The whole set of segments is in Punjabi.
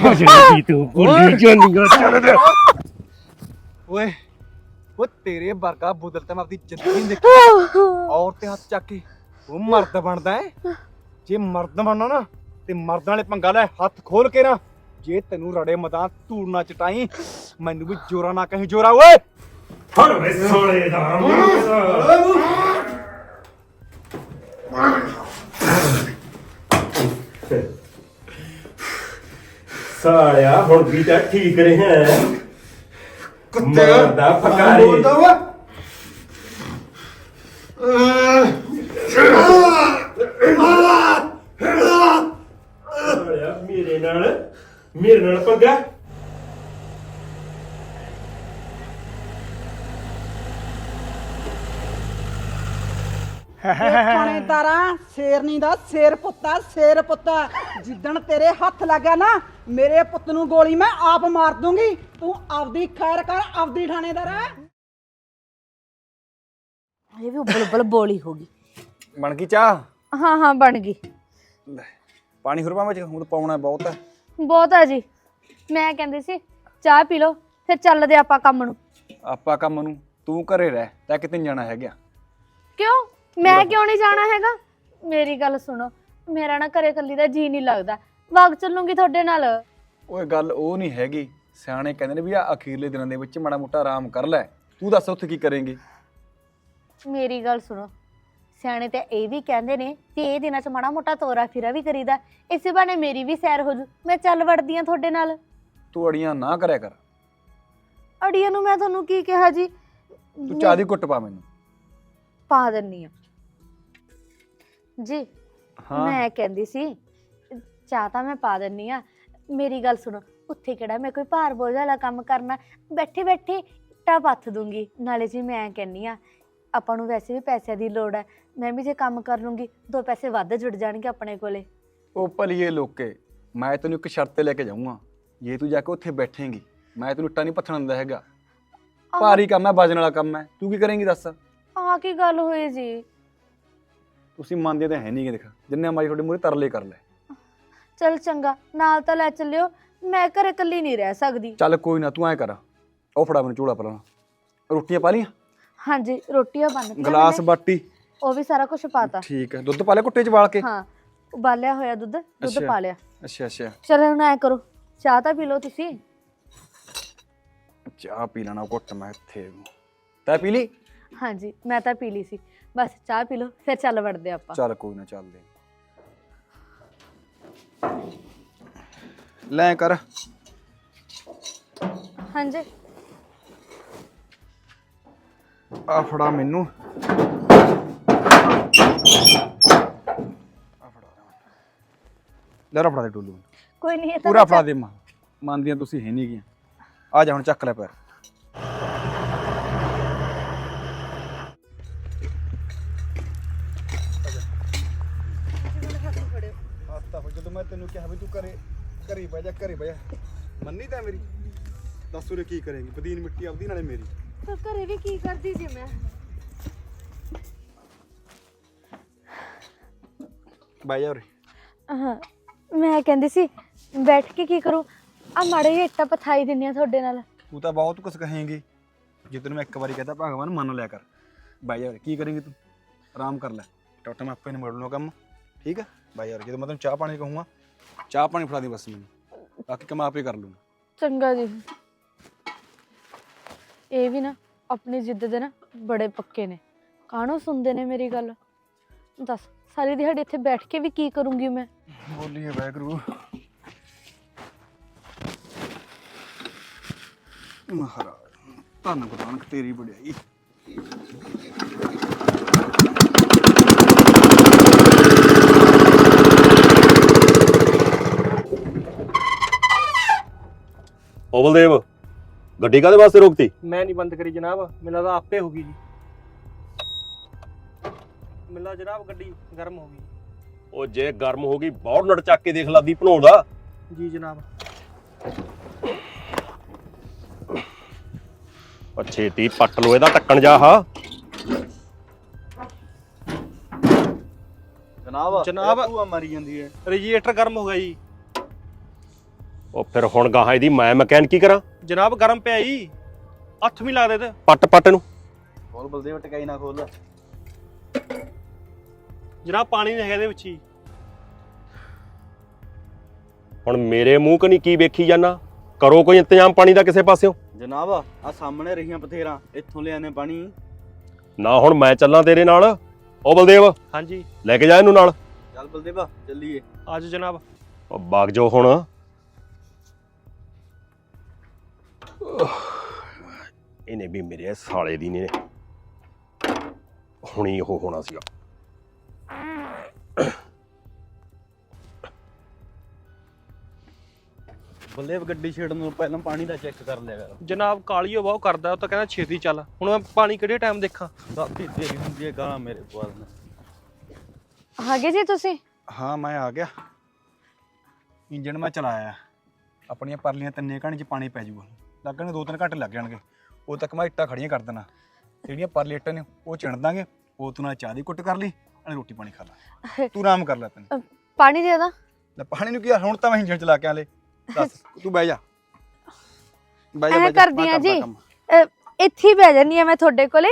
ਜਿਹੜੀ ਤੂੰ ਗੁੱਡੀ ਜਾਂਦੀਆਂ ਚੱਲ ਓਏ ਉਹ ਤੇਰੇ ਵਰਗਾ ਬੁੱਦਲ ਤੇ ਮੈਂ ਆਪਣੀ ਜ਼ਿੰਦਗੀ ਨਹੀਂ ਦੇਖੀ। ਔਰ ਤੇ ਹੱਥ ਚੱਕ ਕੇ ਉਹ ਮਰਦ ਬਣਦਾ ਹੈ। ਜੇ ਮਰਦ ਬਣਨਾ ਨਾ ਤੇ ਮਰਦਾਂ ਵਾਲੇ ਪੰਗਾ ਲੈ ਹੱਥ ਖੋਲ ਕੇ ਨਾ ਜੇ ਤੈਨੂੰ ਰੜੇ ਮਦਾਂ ਧੂੜ ਨਾ ਚਟਾਈ ਮੈਨੂੰ ਵੀ ਜੋਰਾ ਨਾ ਕਹੀਂ ਜੋਰਾ ਓਏ। ਫੜ ਵੇ ਸੋਲੇ ਦਾ ਸਾਲਿਆ ਹੁਣ ਵੀ ਤਾਂ ਠੀਕ ਰਿਹਾ। ਮਰਦਾ ਫਕਾਰੀ। ਸਾਲਿਆ ਮੇਰੇ ਨਾਲ ਮੇਰੇ ਨਾਲ ਪੰਗਾ। ਥਾਣੇਦਾਰਾ ਸ਼ੇਰਨੀ ਦਾ ਸ਼ੇਰ ਪੁੱਤਾ ਸ਼ੇਰ ਪੁੱਤਾ ਜਿੱਦਣ ਤੇਰੇ ਹੱਥ ਲੱਗਾ ਨਾ ਮੇਰੇ ਪੁੱਤ ਨੂੰ ਗੋਲੀ ਮੈਂ ਆਪ ਮਾਰ ਦੂੰਗੀ। ਤੂੰ ਆਪਦੀ ਖੈਰ ਕਰ ਆਪਦੀ ਥਾਣੇਦਾਰਾ ਇਹ ਵੀ ਉਬਲ ਉਬਲ ਬੋਲੀ ਹੋ ਗਈ। ਬਣ ਗਈ ਚਾਹ? ਹਾਂ ਹਾਂ ਬਣ ਗਈ। ਪਾਣੀ ਹੁਰਪਾ ਵਿੱਚ? ਹੁਣ ਪਾਉਣਾ ਬਹੁਤ ਹੈ ਬਹੁਤ ਆ ਜੀ। ਮੈਂ ਕਹਿੰਦੀ ਸੀ ਚਾਹ ਪੀ ਲਓ ਫਿਰ ਚੱਲਦੇ ਆਪਾਂ ਕੰਮ ਨੂੰ। ਆਪਾਂ ਕੰਮ ਨੂੰ ਤੂੰ ਘਰੇ ਰਹਿ ਤੈ ਕਿਤੇ ਨੀ ਜਾਣਾ ਹੈਗਾ। ਕਿਉਂ? ਮੈਂ ਕਿਉਂ ਨਹੀਂ ਜਾਣਾ ਹੈਗਾ? ਮੇਰੀ ਗੱਲ ਸੁਣੋ। ਮੇਰਾ ਨਾ ਘਰੇ ਇਕੱਲੀ ਦਾ ਜੀ ਨਹੀਂ ਲੱਗਦਾ। ਵਗ ਚੱਲੂੰਗੀ ਤੁਹਾਡੇ ਨਾਲ। ਓਏ ਗੱਲ ਉਹ ਨਹੀਂ ਹੈਗੀ। ਸਿਆਣੇ ਕਹਿੰਦੇ ਨੇ ਵੀ ਆ ਅਖੀਰਲੇ ਦਿਨਾਂ ਦੇ ਵਿੱਚ ਮਾੜਾ ਮੋਟਾ ਆਰਾਮ ਕਰ ਲੈ। ਤੂੰ ਦੱਸ ਉੱਥੇ ਕੀ ਕਰੇਂਗੀ? ਮੇਰੀ ਗੱਲ ਸੁਣੋ। ਸਿਆਣੇ ਤੇ ਇਹ ਵੀ ਕਹਿੰਦੇ ਨੇ ਕਿ ਇਹ ਦਿਨਾਂ 'ਚ ਮਾੜਾ ਮੋਟਾ ਤੋਰਾ ਫਿਰਾ ਵੀ ਕਰੀਦਾ। ਇਸੇ ਬਹਾਨੇ ਮੇਰੀ ਵੀ ਸੈਰ ਹੋ ਜੂ। ਮੈਂ ਚੱਲ ਵੜਦੀ ਆ ਤੁਹਾਡੇ ਨਾਲ। ਤੂੰ ਅੜੀਆਂ ਨਾ ਕਰਿਆ ਕਰ। ਅੜੀਏ ਨੂੰ ਮੈਂ ਤੁਹਾਨੂੰ ਕੀ ਕਿਹਾ ਜੀ? ਤੂੰ ਚਾਹ ਦੀ ਘੁੱਟ ਪਾ ਮੈਨੂੰ। ਪਾ ਦਿੰਨੀ ਆ ਜੀ ਹਾਂ। ਮੈਂ ਕਹਿੰਦੀ ਸੀ ਚਾਹ ਤਾਂ ਮੈਂ ਪਾ ਦਿੰਨੀ ਆ। ਮੇਰੀ ਗੱਲ ਸੁਣੋ ਉੱਥੇ ਕਿਹੜਾ ਮੈਂ ਕੋਈ ਭਾਰ ਬੋਝ ਵਾਲਾ ਕੰਮ ਕਰਨਾ? ਬੈਠੇ ਬੈਠੇ ਟਾ ਪੱਥ ਦੂੰਗੀ ਨਾਲੇ ਜੀ ਮੈਂ ਕਹਿੰਨੀ ਆ ਆਪਾਂ ਨੂੰ ਵੈਸੇ ਵੀ ਪੈਸਿਆਂ ਦੀ ਲੋੜ ਹੈ ਮੈਂ ਵੀ ਜੇ ਕੰਮ ਕਰ ਲੂੰਗੀ ਦੋ ਪੈਸੇ ਵੱਧ ਜੁੜ ਜਾਣਗੇ ਆਪਣੇ ਕੋਲੇ। ਉਹ ਭਲੀਏ ਲੋਕੇ ਮੈਂ ਤੈਨੂੰ ਇੱਕ ਸ਼ਰਤ ਤੇ ਲੈ ਕੇ ਜਾਊਂਗਾ। ਜੇ ਤੂੰ ਜਾ ਕੇ ਉੱਥੇ ਬੈਠੇਂਗੀ ਮੈਂ ਤੈਨੂੰ ਇੱਟਾਂ ਨਹੀਂ ਪੱਥਣ ਦਿੰਦਾ ਹੈਗਾ। ਭਾਰੀ ਕੰਮ ਹੈ ਵਜਨ ਵਾਲਾ ਕੰਮ ਹੈ। ਤੂੰ ਕੀ ਕਰੇਂਗੀ ਦੱਸ? ਆਹ ਕੀ ਗੱਲ ਹੋਈ ਜੀ? ਤੁਸੀਂ ਮੰਨਦੇ ਤਾਂ ਹੈ ਨਹੀਂ ਦੇਖ ਜਿੰਨੇ ਮਾਰੀ ਤੁਹਾਡੇ ਮੂਹਰੇ ਤਰਲੇ ਕਰ ਲੈ। ਚਲ ਚੰਗਾ ਨਾਲ ਤਾਂ ਲੈ ਚੱਲਿਓ ਮੈਂ ਘਰੇ ਇਕੱਲੀ ਨਹੀਂ ਰਹਿ ਸਕਦੀ। ਚੱਲ ਕੋਈ ਨਾ ਤੂੰ ਐ ਕਰ ਉਹ ਫੜਾ ਮੈਨੂੰ ਚੂੜਾ ਪਲਾਂ ਰੋਟੀਆਂ ਪਾ ਲੀਆਂ ਹਾਂਜੀ ਰੋਟੀਆਂ ਬਣ ਗਲਾਸ ਬਾਟੀ? ਉਹ ਵੀ ਸਾਰਾ ਕੁਝ ਪਾਤਾ ਠੀਕ ਹੈ ਦੁੱਧ ਪਾ ਲਿਆ ਕੁੱਟੇ ਚ ਵਾਲ ਕੇ? ਹਾਂ ਉਬਾਲਿਆ ਹੋਇਆ ਦੁੱਧ ਦੁੱਧ ਅੱਛਾ। ਪਾ ਲਿਆ। ਅੱਛਾ ਅੱਛਾ। ਚਲੋ ਹੁਣ ਐ ਕਰੋ ਚਾਹ ਤਾਂ ਪੀ ਲਓ ਤੁਸੀਂ। ਚਾਹ ਪੀ ਲੈਣਾ ਘੁੱਟ ਮੈਂ ਇੱਥੇ। ਤੈ ਪੀ ਲਈ? ਹਾਂਜੀ ਮੈਂ ਤਾਂ ਪੀ ਲਈ ਸੀ। ਬਸ ਚਾਹ ਪੀ ਲਓ ਫਿਰ ਚੱਲ ਵੜਦੇ ਆਪਾਂ। ਚੱਲ ਕੋਈ ਨਾ ਚੱਲਦੇ ਲੈ ਕਰ। ਹਾਂਜੀ। ਆ ਫੜਾ ਮੈਨੂੰ। ਆ ਫੜਾ। ਲੈ ਰਾ ਫੜਾ ਦੇ ਟੋਲੂ ਕੋਈ ਨਹੀਂ ਇਹ ਤਾਂ ਪੂਰਾ ਫੜਾ ਦੇ ਮਾਂ ਮੰਨਦੀਆਂ ਤੁਸੀਂ ਹੈ ਨਹੀਂ ਗੀਆਂ। ਆ ਜਾ ਹੁਣ ਚੱਕ ਲੈ ਪੈਰ। ਮੈਂ ਤੈਨੂੰ ਕਿਹਾ ਵੀ ਤੂੰ ਘਰੇ ਘਰੇ ਬਹਿ ਜਾ ਘਰੇ ਬਹਿ ਜਾ। ਮੰਨੀ ਤਾਂ ਮੇਰੀ? ਦੱਸ ਉਰੇ ਕੀ ਕਰੇਂਗੀ? ਬਦੀਨ ਮਿੱਟੀ ਆਪਦੀ ਨਾਲੇ ਮੇਰੀ। ਤਾਂ ਘਰੇ ਵੀ ਕੀ ਕਰਦੀ ਸੀ ਮੈਂ? ਬਹਿ ਜਾ ਉਰੇ। ਹਾਂ ਮੈਂ ਕਹਿੰਦੀ ਸੀ ਬੈਠ ਕੇ ਕੀ ਕਰੂੰ? ਆ ਮਾੜੇ ਜਿਹੇ ਇੱਟਾਂ ਪਥਾਈ ਦਿੰਨੀ ਆ ਤੁਹਾਡੇ ਨਾਲ। ਤੂੰ ਤਾਂ ਬਹੁਤ ਕੁਝ ਕਹੇਂਗੀ। ਜੇ ਤੈਨੂੰ ਮੈਂ ਇੱਕ ਵਾਰੀ ਕਹਤਾ ਭਗਵਾਨ ਮੰਨ ਲਿਆ ਕਰ। ਬਾਈ ਯਾਰ ਕੀ ਕਰੇਂਗੀ ਤੂੰ? ਆਰਾਮ ਕਰ ਲੈ। ਟੋਟਾ ਮੈਂ ਆਪੇ ਨਿਬੜ ਲੂੰ ਕੰਮ। ਠੀਕ ਹੈ ਬਾਈ ਯਾਰ ਜਦੋਂ ਮੈਂ ਤੈਨੂੰ ਚਾਹ ਪਾਣੀ ਕਹੂੰਗਾ ਚਾਹ ਪਾਣੀ ਫੜਾ ਦੇ ਬਸ ਮੈਨੂੰ। ਬਾਕੀ ਕੰਮ ਆਪੇ ਕਰ ਲੂੰਗਾ। ਚੰਗਾ ਜੀ। ਇਹ ਵੀ ਨਾ ਆਪਣੀ ਜਿੱਦ ਦੇ ਨਾ ਬੜੇ ਪੱਕੇ ਨੇ। ਕਾਹਨੂੰ ਸੁਣਦੇ ਨੇ ਮੇਰੀ ਗੱਲ? ਦੱਸ ਸਾਰੀ ਦਿਹਾੜੀ ਇੱਥੇ ਬੈਠ ਕੇ ਵੀ ਕੀ ਕਰੂੰਗੀ ਮੈਂ? ਬੋਲੀਏ ਵੈਗਰੂ ਮਹਾਰਾਜ ਧੰਨ ਗੁਰੂ ਨਾਨਕ ਤੇਰੀ ਵਡਿਆਈ। ਓ ਬਲਦੇਵ ਗੱਡੀ ਕਾਦੇ ਵਾਸਤੇ ਰੋਕਤੀ? ਮੈਂ ਨਹੀਂ ਬੰਦ ਕਰੀ ਜਨਾਬ ਮੈਨੂੰ ਲੱਗਦਾ ਆਪੇ ਹੋ ਗਈ ਜੀ। ਮੈਨੂੰ ਲੱਗਦਾ ਜਨਾਬ ਗੱਡੀ ਗਰਮ ਹੋ ਗਈ। ਉਹ ਜੇ ਗਰਮ ਹੋ ਗਈ ਬਹੁਤ ਨੜ ਚੱਕ ਕੇ ਦੇਖ ਲਾਦੀ ਭਣਾਉਂਦਾ ਜੀ ਜਨਾਬ। ਉਹ ਛੇਤੀ ਪੱਟ ਲੋ ਇਹਦਾ ਟੱਕਣ ਜਾ ਹਾ। ਜਨਾਬ ਜਨਾਬ। ਤੂੰ ਮਾਰੀ ਜਾਂਦੀ ਹੈ। ਰੇਜੀਏਟਰ ਗਰਮ ਹੋ ਗਿਆ ਜੀ। ਉਹ ਫਿਰ ਹੁਣ ਗਾਹਾਂ ਇਹਦੀ ਮੈਂ ਮਕੈਨ ਕੀ ਕਰਾਂ? ਜਨਾਬ ਗਰਮ ਪਿਆ ਜੀ ਹੱਥ ਵੀ ਲਾ ਦੇ ਤੇ। ਪੱਟ ਪੱਟ ਨੂੰ। ਬੋਲ ਬਲਦੇਵ ਟਕਾਈ ਨਾ ਖੋਲ। ਜਨਾਬ ਪਾਣੀ ਨਹੀਂ ਹੈਗਾ ਇਹਦੇ ਵਿੱਚ ਹੀ। ਹੁਣ ਮੇਰੇ ਮੂੰਹ ਕਨੀ ਕੀ ਵੇਖੀ ਜਾਨਾ? ਕਰੋ ਕੋਈ ਇੰਤਜ਼ਾਮ ਪਾਣੀ ਦਾ ਕਿਸੇ ਪਾਸਿਓਂ। ਜਨਾਬ ਆ ਸਾਹਮਣੇ ਰਹੀਆਂ ਬਥੇਰਾ ਇੱਥੋਂ ਲਿਆਨੇ ਪਾਣੀ। ਨਾ ਹੁਣ ਮੈਂ ਚੱਲਾਂ ਤੇਰੇ ਨਾਲ। ਉਹ ਬਲਦੇਵ ਹਾਂਜੀ। ਲੈ ਕੇ ਜਾ ਇਹਨੂੰ ਨਾਲ। ਚੱਲ ਬਲਦੇਵਾ ਚੱਲੀਏ। ਅੱਜ ਜਨਾਬ। ਉਹ ਬਾਗ ਜੋ ਹੁਣ। ਇਹਨੇ ਵੀ ਮੇਰੇ ਸਾਲੇ ਦੀ ਨੇ। ਹੁਣੀ ਉਹ ਹੋਣਾ ਸੀਗਾ। ਬਲਦੇਵ ਗੱਡੀ ਛੇੜਨ ਨੂੰ ਪਹਿਲਾਂ ਪਾਣੀ ਦਾ ਚੈੱਕ ਕਰ ਲਿਆ ਕਰ। ਜਨਾਬ ਕਾਲੀ ਉਹ ਕਰਦਾ ਉਹ ਤਾਂ ਕਹਿੰਦਾ ਛੇਤੀ ਚੱਲ। ਹੁਣ ਮੈਂ ਪਾਣੀ ਕਿਹੜੇ ਟਾਈਮ ਦੇਖਾਂ? ਦਾਦੀ ਤੇਰੀ ਹੁੰਦੀ ਹੈ ਗਾਲਾਂ ਮੇਰੇ ਕੋਲ। ਆ ਗਏ ਜੀ ਤੁਸੀਂ? ਹਾਂ ਮੈਂ ਆ ਗਿਆ। ਇੰਜਣ ਮੈਂ ਚਲਾਇਆ। ਆਪਣੀਆਂ ਪਰਲੀਆਂ ਤਿੰਨੇ ਘਾਣੀ ਚ ਪਾਣੀ ਪੈ ਜਾਊਗਾ ਲੱਗਣ ਦੋ ਤਿੰਨ ਘੰਟੇ ਲੱਗ ਜਾਣਗੇ। ਉਹ ਤੱਕ ਮੈਂ ਇੱਟਾਂ ਖੜੀਆਂ ਕਰ ਦੇਣਾ। ਜਿਹੜੀਆਂ ਪਰਲੀ ਇੱਟਾਂ ਨੇ ਉਹ ਚਿਣ ਦਾਂਗੇ। ਉਹ ਤੂੰ ਨਾਲ ਚਾਹ ਦੀ ਕੁੱਟ ਕਰ ਲਈ અને ਰੋਟੀ ਪਾਣੀ ਖਾ ਲੈ। ਤੂੰ ਆਰਾਮ ਕਰ ਲੈ ਤੈਨੂੰ ਪਾਣੀ ਦੇ ਦਾਂ? ਲੈ ਪਾਣੀ ਨੂੰ ਕੀ ਆ, ਹੁਣ ਤਾਂ ਮੈਂ ਇੰਜਣ ਚਲਾ ਕੇ ਆਲੇ। ਦੱਸ ਤੂੰ ਬਹਿ ਜਾ। ਬਹਿ ਐਂ ਬਹਿ ਜਾ, ਕਰਦੀ ਮੈਂ ਆਂ ਕਰਦਾ ਜੀ। ਕੰਮ। ਇੱਥੇ ਹੀ ਬਹਿ ਜਾਨੀ ਆ ਮੈਂ ਤੁਹਾਡੇ ਕੋਲੇ।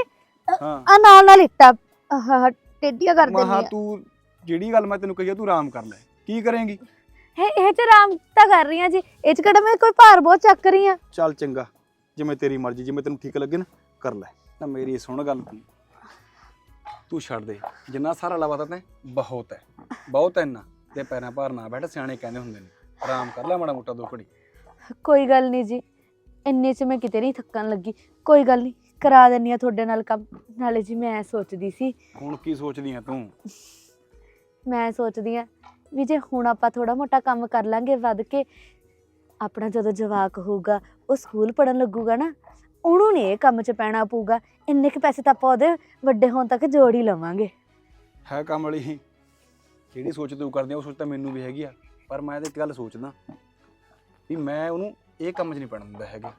ਹਾਂ। ਆ ਨਾਲ ਨਾਲ ਇੱਟਾ ਟੇਡੀਆਂ ਕਰ ਮੈਂ ਦਿੰਨੀ ਹਾਂ ਆ। ਤੂੰ ਜਿਹੜੀ ਗੱਲ ਮੈਂ ਤੈਨੂੰ ਕਹੀ ਆ ਤੂੰ ਆਰਾਮ ਕਰ ਲੈ। ਕੀ ਕਰੇਂਗੀ? ਇਹ ਇਹ ਚ ਆਰਾਮ ਤਾਂ ਕਰ ਰਹੀ ਆ ਜੀ। ਇਹ ਚ ਕਿਹੜਾ ਮੈਂ ਕੋਈ ਭਾਰ ਬਹੁਤ ਚੱਕ ਰਹੀ ਆ। ਚੱਲ ਚੰਗਾ ਜਿਵੇਂ ਤੇਰੀ ਮਰਜ਼ੀ ਜਿਵੇਂ ਤੈਨੂੰ ਠੀਕ ਲੱਗੇ ਨਾ ਕਰ ਲੈ। ਤਾਂ ਮੇਰੀ ਸੁਣ ਗੱਲ ਤੂੰ। ਤੂੰ ਛੱਡ ਦੇ। ਜਿੰਨਾ ਸਾਰਾ ਲਵਾਤਾ ਤੈਂ ਬਹੁਤ ਹੈ ਬਹੁਤ ਹੈ ਇੰਨਾ। ਤੇ ਪੈਰਾਂ ਭਾਰ ਨਾ ਬੈਠ ਸਿਆਣੇ ਕਹਿੰਦੇ ਹੁੰਦੇ ਨੇ। ਆਰਾਮ ਕਰ ਲੈ ਮਾੜਾ ਮੋਟਾ ਦੋ ਘੜੀ ਕੋਈ ਗੱਲ ਨਹੀਂ ਜੀ। ਇੰਨੇ ਚ ਮੈਂ ਕਿਤੇ ਨਹੀਂ ਥੱਕਣ ਲੱਗੀ। ਕੋਈ ਗੱਲ ਨਹੀਂ ਕਰਾ ਦਿੰਨੀ ਆ ਤੁਹਾਡੇ ਨਾਲ ਕੰਮ। ਨਾਲੇ ਜੀ ਮੈਂ ਸੋਚਦੀ ਸੀ। ਹੁਣ ਕੀ ਸੋਚਦੀ ਆ ਤੂੰ? ਮੈਂ ਸੋਚਦੀ ਆ ਵੀ ਜੇ ਹੁਣ ਆਪਾਂ ਥੋੜਾ ਮੋਟਾ ਕੰਮ ਕਰ ਲਾਂਗੇ ਵੱਧ ਕੇ ਆਪਣਾ ਜਦੋਂ ਜਵਾਕ ਹੋਊਗਾ ਉਹ ਸਕੂਲ ਪੜਨ ਲੱਗੂਗਾ ਨਾ ਉਹਨੂੰ ਨਹੀਂ ਇਹ ਕੰਮ 'ਚ ਪੈਣਾ ਪਊਗਾ। ਇੰਨੇ ਕੁ ਪੈਸੇ ਤਾਂ ਆਪਾਂ ਉਹਦੇ ਵੱਡੇ ਹੋਣ ਤੱਕ ਜੋੜ ਹੀ ਲਵਾਂਗੇ। ਹੈ ਕੰਮ ਵਾਲੀ ਜਿਹੜੀ ਸੋਚ ਤੂੰ ਕਰਦੀ ਆ ਉਹ ਸੋਚ ਤਾਂ ਮੈਨੂੰ ਵੀ ਹੈਗੀ ਆ। ਪਰ ਮੈਂ ਤਾਂ ਇੱਕ ਗੱਲ ਸੋਚਦਾ ਵੀ ਮੈਂ ਉਹਨੂੰ ਇਹ ਕੰਮ 'ਚ ਨਹੀਂ ਪੈਣ ਦਿੰਦਾ ਹੈਗਾ।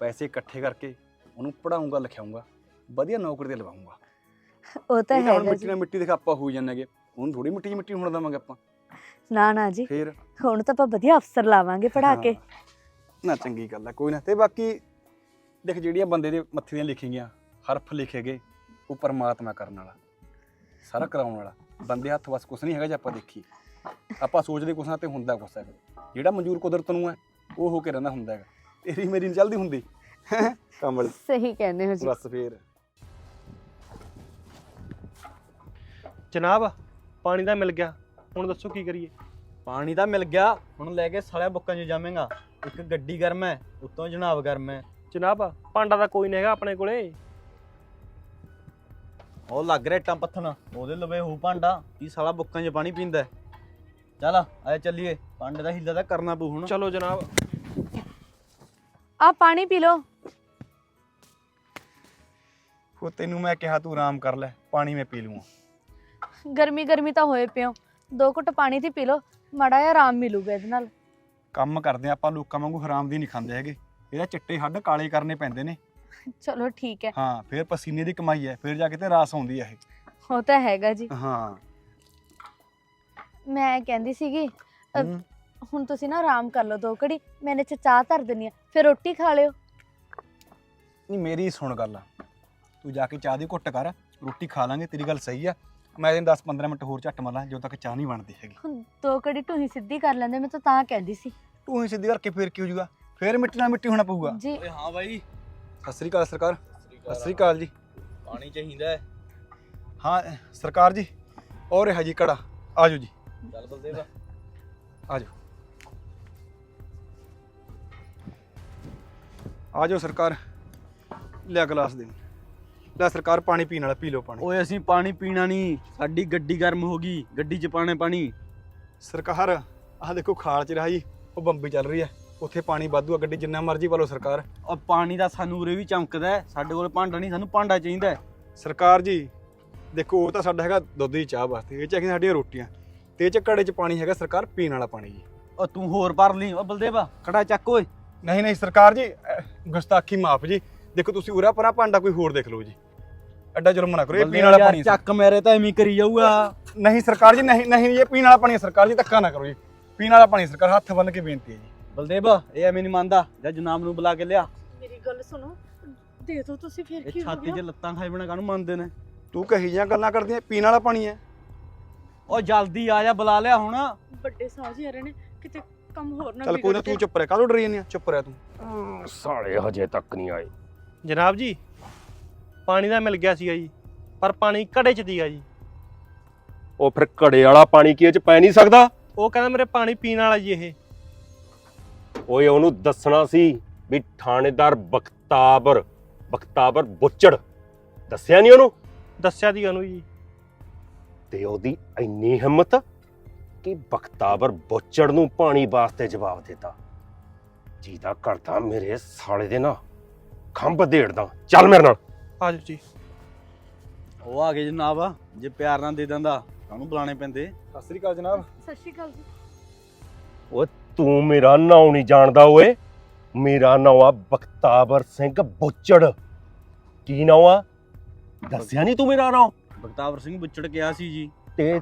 ਪੈਸੇ ਇਕੱਠੇ ਕਰਕੇ ਉਹਨੂੰ ਪੜਾਉਂਗਾ ਲਿਖਾਉਂਗਾ ਵਧੀਆ ਨੌਕਰੀ ਤੇ ਲਵਾਉਂਗਾ ਉਹ ਤਾਂ ਹੈਗਾ ਮਿੱਟੀ ਜੀ। ਨਾਲ ਮਿੱਟੀ ਦੇ ਖਾਪਾ ਹੋਈ ਜਾਂਦੇਗੇ ਉਹਨੂੰ ਥੋੜੀ ਮਿੱਟੀ ਮਿੱਟੀ ਹੋਣ ਦੇਵਾਂਗੇ ਆਪਾਂ। ਨਾ ਨਾ ਜੀ। ਫੇਰ? ਹੁਣ ਤਾਂ ਆਪਾਂ ਵਧੀਆ ਅਫਸਰ ਲਾਵਾਂਗੇ ਪੜਾ ਕੇ। ਨਾ ਚੰਗੀ ਗੱਲ ਹੈ ਕੋਈ ਨਾ। ਤੇ ਬਾਕੀ ਦੇਖ ਜਿਹੜੀਆਂ ਬੰਦੇ ਦੇ ਮੱਥੇ ਦੀਆਂ ਲਿਖੀ ਗਈਆਂ ਹਰਫ ਲਿਖੇ ਗਏ ਉਹ ਪਰਮਾਤਮਾ ਕਰਨ ਵਾਲਾ ਸਾਰਾ ਕਰਾਉਣ ਵਾਲਾ। ਬੰਦੇ ਹੱਥ ਵਸ ਕੁਛ ਨਹੀਂ ਹੈਗਾ ਜੇ ਆਪਾਂ ਦੇਖੀ ਆਪਾਂ ਸੋਚਦੇ ਕੁਛ ਨਾ ਤੇ ਹੁੰਦਾ ਕੁਛ ਹੈ ਜਿਹੜਾ ਮਨਜ਼ੂਰ ਕੁਦਰਤ ਨੂੰ ਹੈ ਉਹ ਹੋ ਕੇ ਰਹਿੰਦਾ ਹੁੰਦਾ ਹੈਗਾ। ਤੇਰੀ ਮੇਰੀ ਨਹੀਂ ਚੱਲਦੀ ਹੁੰਦੀ। ਕਮਲ। ਸਹੀ ਕਹਿੰਦੇ ਹੋ ਜੀ। ਬਸ ਫੇਰ। ਜਨਾਬ ਪਾਣੀ ਦਾ ਮਿਲ ਗਿਆ। ਹੁਣ ਦੱਸੋ ਕੀ ਕਰੀਏ? ਪਾਣੀ ਤਾਂ ਮਿਲ ਗਿਆ ਹੁਣ ਲੈ ਕੇ ਸਾਲਿਆ ਬੁੱਕਾਂ 'ਚ ਜਾਵੇਂਗਾ। ਇੱਕ ਗੱਡੀ ਗਰਮ ਹੈ ਉੱਤੋਂ ਜਨਾਬ ਗਰਮ ਹੈ। ਜਨਾਬ ਭਾਂਡਾ ਤਾਂ ਕੋਈ ਨਹੀਂ ਹੈਗਾ ਆਪਣੇ ਕੋਲੇ। ਉਹ ਲੱਗ ਰਿਹਾ ਟਾਂ ਪੱਥਣ ਉਹਦੇ ਲਵੇ ਹੋ ਭਾਂਡਾ ਕੀ ਸਾਲਾ ਬੁੱਕਾਂ 'ਚ ਪਾਣੀ ਪੀਂਦਾ ਹੈ। ਚੱਲ ਆਏ ਚੱਲੀਏ ਭਾਂਡੇ ਦਾ ਹਿੱਲਾ ਤਾਂ ਕਰਨਾ ਪਊ ਹੁਣ। ਚਲੋ ਜਨਾਬ। ਆ ਪਾਣੀ ਪੀ ਲਓ। ਉਹ ਤੈਨੂੰ ਮੈਂ ਕਿਹਾ ਤੂੰ ਆਰਾਮ ਕਰ ਲੈ ਪਾਣੀ ਮੈਂ ਪੀ ਲੂੰਗਾ। ਗਰਮੀ ਗਰਮੀ ਤਾਂ ਹੋਏ ਪਿਓ। ਦੋ ਘੁੱਟ ਪਾਣੀ ਦੀ ਪੀ ਲਓ ਮਾੜਾ ਜਿਹਾ ਆਰਾਮ ਮਿਲੂਗਾ ਇਹਦੇ ਨਾਲ। ਕੰਮ ਕਰਦੇ ਆ ਆਪਾਂ ਲੋਕਾਂ ਵਾਂਗੂ ਹਰਾਮ ਦੀ ਨਹੀਂ ਖਾਂਦੇ ਹੈਗੇ। ਇਹਦਾ ਚਿੱਟੇ ਹੱਡ ਕਾਲੇ ਕਰਨੇ ਪੈਂਦੇ ਨੇ। ਚਲੋ ਠੀਕ ਹੈ। ਹਾਂ ਫਿਰ ਪਸੀਨੇ ਦੀ ਕਮਾਈ ਹੈ ਫਿਰ ਜਾ ਕੇ ਤੇ ਰਾਸ ਆਉਂਦੀ ਹੈ ਇਹ। ਉਹ ਤਾਂ ਹੈਗਾ ਜੀ। ਹਾਂ। ਮੈਂ ਕਹਿੰਦੀ ਸੀਗੀ ਹਮ। ਹੁਣ ਤੁਸੀਂ ਨਾ ਆਰਾਮ ਕਰ ਲਓ ਦੋ ਘੜੀ ਮੈਂ ਇਹਨੇ ਚ ਚਾਹ ਧਰ ਦਿੰਨੀ ਆ ਫਿਰ ਰੋਟੀ ਖਾ ਲਿਓ। ਨਹੀਂ ਮੇਰੀ ਸੁਣ ਗੱਲ। ਤੂੰ ਜਾ ਕੇ ਚਾਹ ਦੀ ਘੁੱਟ ਕਰ ਰੋਟੀ ਖਾ ਲਾਂਗੇ ਤੇਰੀ ਗੱਲ ਸਹੀ ਆ। ਮੈਂ ਇਹਨੂੰ 10-15 ਮਿੰਟ ਹੋਰ ਝੱਟ ਮਾਰਾਂ ਜਦੋਂ ਤੱਕ ਚਾਹ ਨਹੀਂ ਬਣਦੀ ਹੈਗੀ। ਹੁਣ ਦੋ ਘੜੀ ਢੂਹੀ ਸਿੱਧੀ ਕਰ ਲੈਂਦੇ ਮੈਂ ਤਾਂ ਤਾਂ ਕਹਿੰਦੀ ਸੀ। ਤੂੰ ਹੀ ਸਿੱਧੀ ਕਰਕੇ ਫੇਰ ਕੀ ਹੋ ਜਾਊਗਾ? ਫੇਰ ਮਿੱਟੀ ਨਾਲ ਮਿੱਟੀ ਹੋਣਾ ਪਊਗਾ। ਜੀ। ਓਏ ਹਾਂ ਬਾਈ। ਸਤਿ ਸ੍ਰੀ ਅਕਾਲ ਸਰਕਾਰ। ਸਤਿ ਸ੍ਰੀ ਅਕਾਲ। ਜੀ। ਪਾਣੀ ਚਾਹੀਦਾ ਹੈ। ਹਾਂ ਸਰਕਾਰ ਜੀ ਔਰ ਹੈ ਜੀ ਕੜਾ। ਆਜੋ ਜੀ। ਚੱਲ ਬਲਦੇਵ ਆਜੋ। ਆਜੋ ਸਰਕਾਰ। ਲਿਆ ਗਲਾਸ ਦੇ ਲੈ ਸਰਕਾਰ ਪਾਣੀ ਪੀਣ ਵਾਲਾ ਪੀ ਲਓ ਪਾਣੀ। ਓਏ ਅਸੀਂ ਪਾਣੀ ਪੀਣਾ ਨਹੀਂ ਸਾਡੀ ਗੱਡੀ ਗਰਮ ਹੋ ਗਈ ਗੱਡੀ 'ਚ ਪਾਣੇ ਪਾਣੀ। ਸਰਕਾਰ ਆਹ ਦੇਖੋ ਖਾਲ ਚ ਰਿਹਾ ਜੀ ਉਹ ਬੰਬੀ ਚੱਲ ਰਹੀ ਹੈ ਉੱਥੇ ਪਾਣੀ ਵਾਧੂ ਆ ਗੱਡੀ ਜਿੰਨਾ ਮਰਜ਼ੀ ਪਾ ਲਓ ਸਰਕਾਰ। ਔਰ ਪਾਣੀ ਦਾ ਸਾਨੂੰ ਉਰੇ ਵੀ ਚਮਕਦਾ ਹੈ ਸਾਡੇ ਕੋਲ ਭਾਂਡਾ ਨਹੀਂ ਸਾਨੂੰ ਭਾਂਡਾ ਚਾਹੀਦਾ ਹੈ। ਸਰਕਾਰ ਜੀ ਦੇਖੋ ਉਹ ਤਾਂ ਸਾਡਾ ਹੈਗਾ ਦੁੱਧ ਦੀ ਚਾਹ ਵਾਸਤੇ ਇਹ ਚ ਹੈਗੀਆਂ ਸਾਡੀਆਂ ਰੋਟੀਆਂ ਤੇ ਇਹ ਚ ਘੜੇ ਚ ਪਾਣੀ ਹੈਗਾ ਸਰਕਾਰ ਪੀਣ ਵਾਲਾ ਪਾਣੀ ਜੀ। ਉਹ ਤੂੰ ਹੋਰ ਭਰ ਲਈ ਓ ਬਲਦੇਵ ਕੜਾ ਚੱਕ ਓਏ। ਨਹੀਂ ਨਹੀਂ ਸਰਕਾਰ ਜੀ ਅਹ, ਗੁਸਤਾਖੀ ਮਾਫ ਜੀ ਦੇਖੋ ਤੁਸੀਂ ਉਰਾ ਪਰਾ ਭਾਂਡਾ ਕੋਈ ਹੋਰ ਦੇਖ ਲਓ ਜੀ। ਐਡਾ ਜ਼ੁਲਮ ਨਾ ਕਰੋ ਇਹ ਪੀਣ ਵਾਲਾ ਪਾਣੀ ਚੱਕ ਮੇਰੇ ਤਾਂ ਐਵੇਂ ਕਰੀ ਜਾਊਗਾ। ਨਹੀਂ ਸਰਕਾਰ ਜੀ ਨਹੀਂ ਨਹੀਂ ਇਹ ਪੀਣ ਵਾਲਾ ਪਾਣੀ ਸਰਕਾਰ ਜੀ ਧੱਕਾ ਨਾ ਕਰੋ ਜੀ। ਪੀਣ ਵਾਲਾ ਪਾਣੀ ਸਰਕਾਰ ਹੱਥ ਬੰਨ ਕੇ ਬੇਨਤੀ ਹੈ ਜੀ। ਬਲਦੇਵ ਇਹ ਐਵੇਂ ਨਹੀਂ ਮੰਨਦਾ ਜਾਂ ਜਨਾਬ ਨੂੰ ਬੁਲਾ ਕੇ ਲਿਆ। ਮੇਰੀ ਗੱਲ ਸੁਣੋ ਦੇ ਦਿਓ ਤੁਸੀਂ ਫਿਰ ਕੀ ਹੋ ਛਾਤੀ 'ਚ ਲੱਤਾਂ ਖਾਈ ਬਣਾ ਕਾਹਨੂੰ ਮੰਨਦੇ ਨੇ? ਤੂੰ ਕਹੀ ਜਾਂ ਗੱਲਾਂ ਕਰਦੀਆਂ ਪੀਣ ਵਾਲਾ ਪਾਣੀ ਹੈ ਉਹ ਜਲਦੀ ਆ ਜਾ ਬੁਲਾ ਲਿਆ ਹੁਣ। ਵੱਡੇ ਸਾਜ ਯਾਰ ਨੇ ਕਿਤੇ ਕੰਮ ਹੋਰ ਨਾ ਚੱਲ ਕੋਈ ਨਾ ਤੂੰ ਜੇ। ਚੁੱਪ ਰਹਿ ਕਾਹਦੋਂ ਡਰੀ ਜਾਂਦੀ ਆ? ਚੁੱਪ ਰਹਿ ਤੂੰ। ਸਾਲੇ ਹਜੇ ਤੱਕ ਨਹੀਂ ਆਏ। ਜਨਾਬ ਜੀ ਪਾਣੀ ਤਾਂ ਮਿਲ ਗਿਆ ਸੀਗਾ ਜੀ ਪਰ ਪਾਣੀ ਘੜੇ ਚ ਦੀਗਾ ਜੀ। ਉਹ ਫਿਰ ਘੜੇ ਵਾਲਾ ਪਾਣੀ ਕੀ ਇਹ ਚ ਪੈ ਨਹੀਂ ਸਕਦਾ? ਉਹ ਕਹਿੰਦਾ ਮੇਰੇ ਪਾਣੀ ਪੀਣ ਵਾਲਾ ਜੀ ਇਹ। ਓਏ ਉਹਨੂੰ ਦੱਸਣਾ ਸੀ ਵੀ ਥਾਣੇਦਾਰ ਬਖਤਾਬਰ ਬਖਤਾਬਰ ਬੁੱਚੜ। ਦੱਸਿਆ ਨਹੀਂ ਉਹਨੂੰ? ਦੱਸਿਆ ਦੀ ਉਹਨੂੰ ਜੀ। ਤੇ ਉਹਦੀ ਇੰਨੀ ਹਿੰਮਤ ਕਿ ਬਖਤਾਬਰ ਬੁੱਚੜ ਨੂੰ ਪਾਣੀ ਵਾਸਤੇ ਜਵਾਬ ਦਿੱਤਾ। ਜੀਦਾ ਕਰਦਾ ਮੇਰੇ ਸਾਲੇ ਦੇ ਨਾ। ਖੰਭ ਦੇੜਦਾ। ਚੱਲ ਮੇਰੇ ਨਾਲ। ਆ ਜਾਓ ਜੀ। ਉਹ ਆ ਗਏ ਜਨਾਬ ਜੇ ਪਿਆਰ ਨਾਲ ਦੇ ਦਿੰਦਾ ਕਾਹਨੂੰ ਬੁਲਾਣੇ ਪੈਂਦੇ? ਸਤਿ ਸ੍ਰੀ ਅਕਾਲ ਜਨਾਬ। ਸਤਿ ਸ਼੍ਰੀ ਅਕਾਲ ਜੀ। ਤੂੰ ਮੇਰਾ ਨਾਂ ਨਹੀਂ ਜਾਣਦਾ ਓਏ। ਮੇਰਾ ਨਾਂ ਆ ਬਖਤਾਬਰ ਸਿੰਘ ਬੁੱਚੜ। ਕੀ ਨਾਂ ਆ? ਦੱਸਿਆ ਨਹੀਂ ਤੂੰ ਮੇਰਾ ਨਾਂ? ਬਖਤਾਵਰ ਸਿੰਘ ਬੁੱਚੜ ਕਿਹਾ ਸੀ ਜੀ। ਤੇ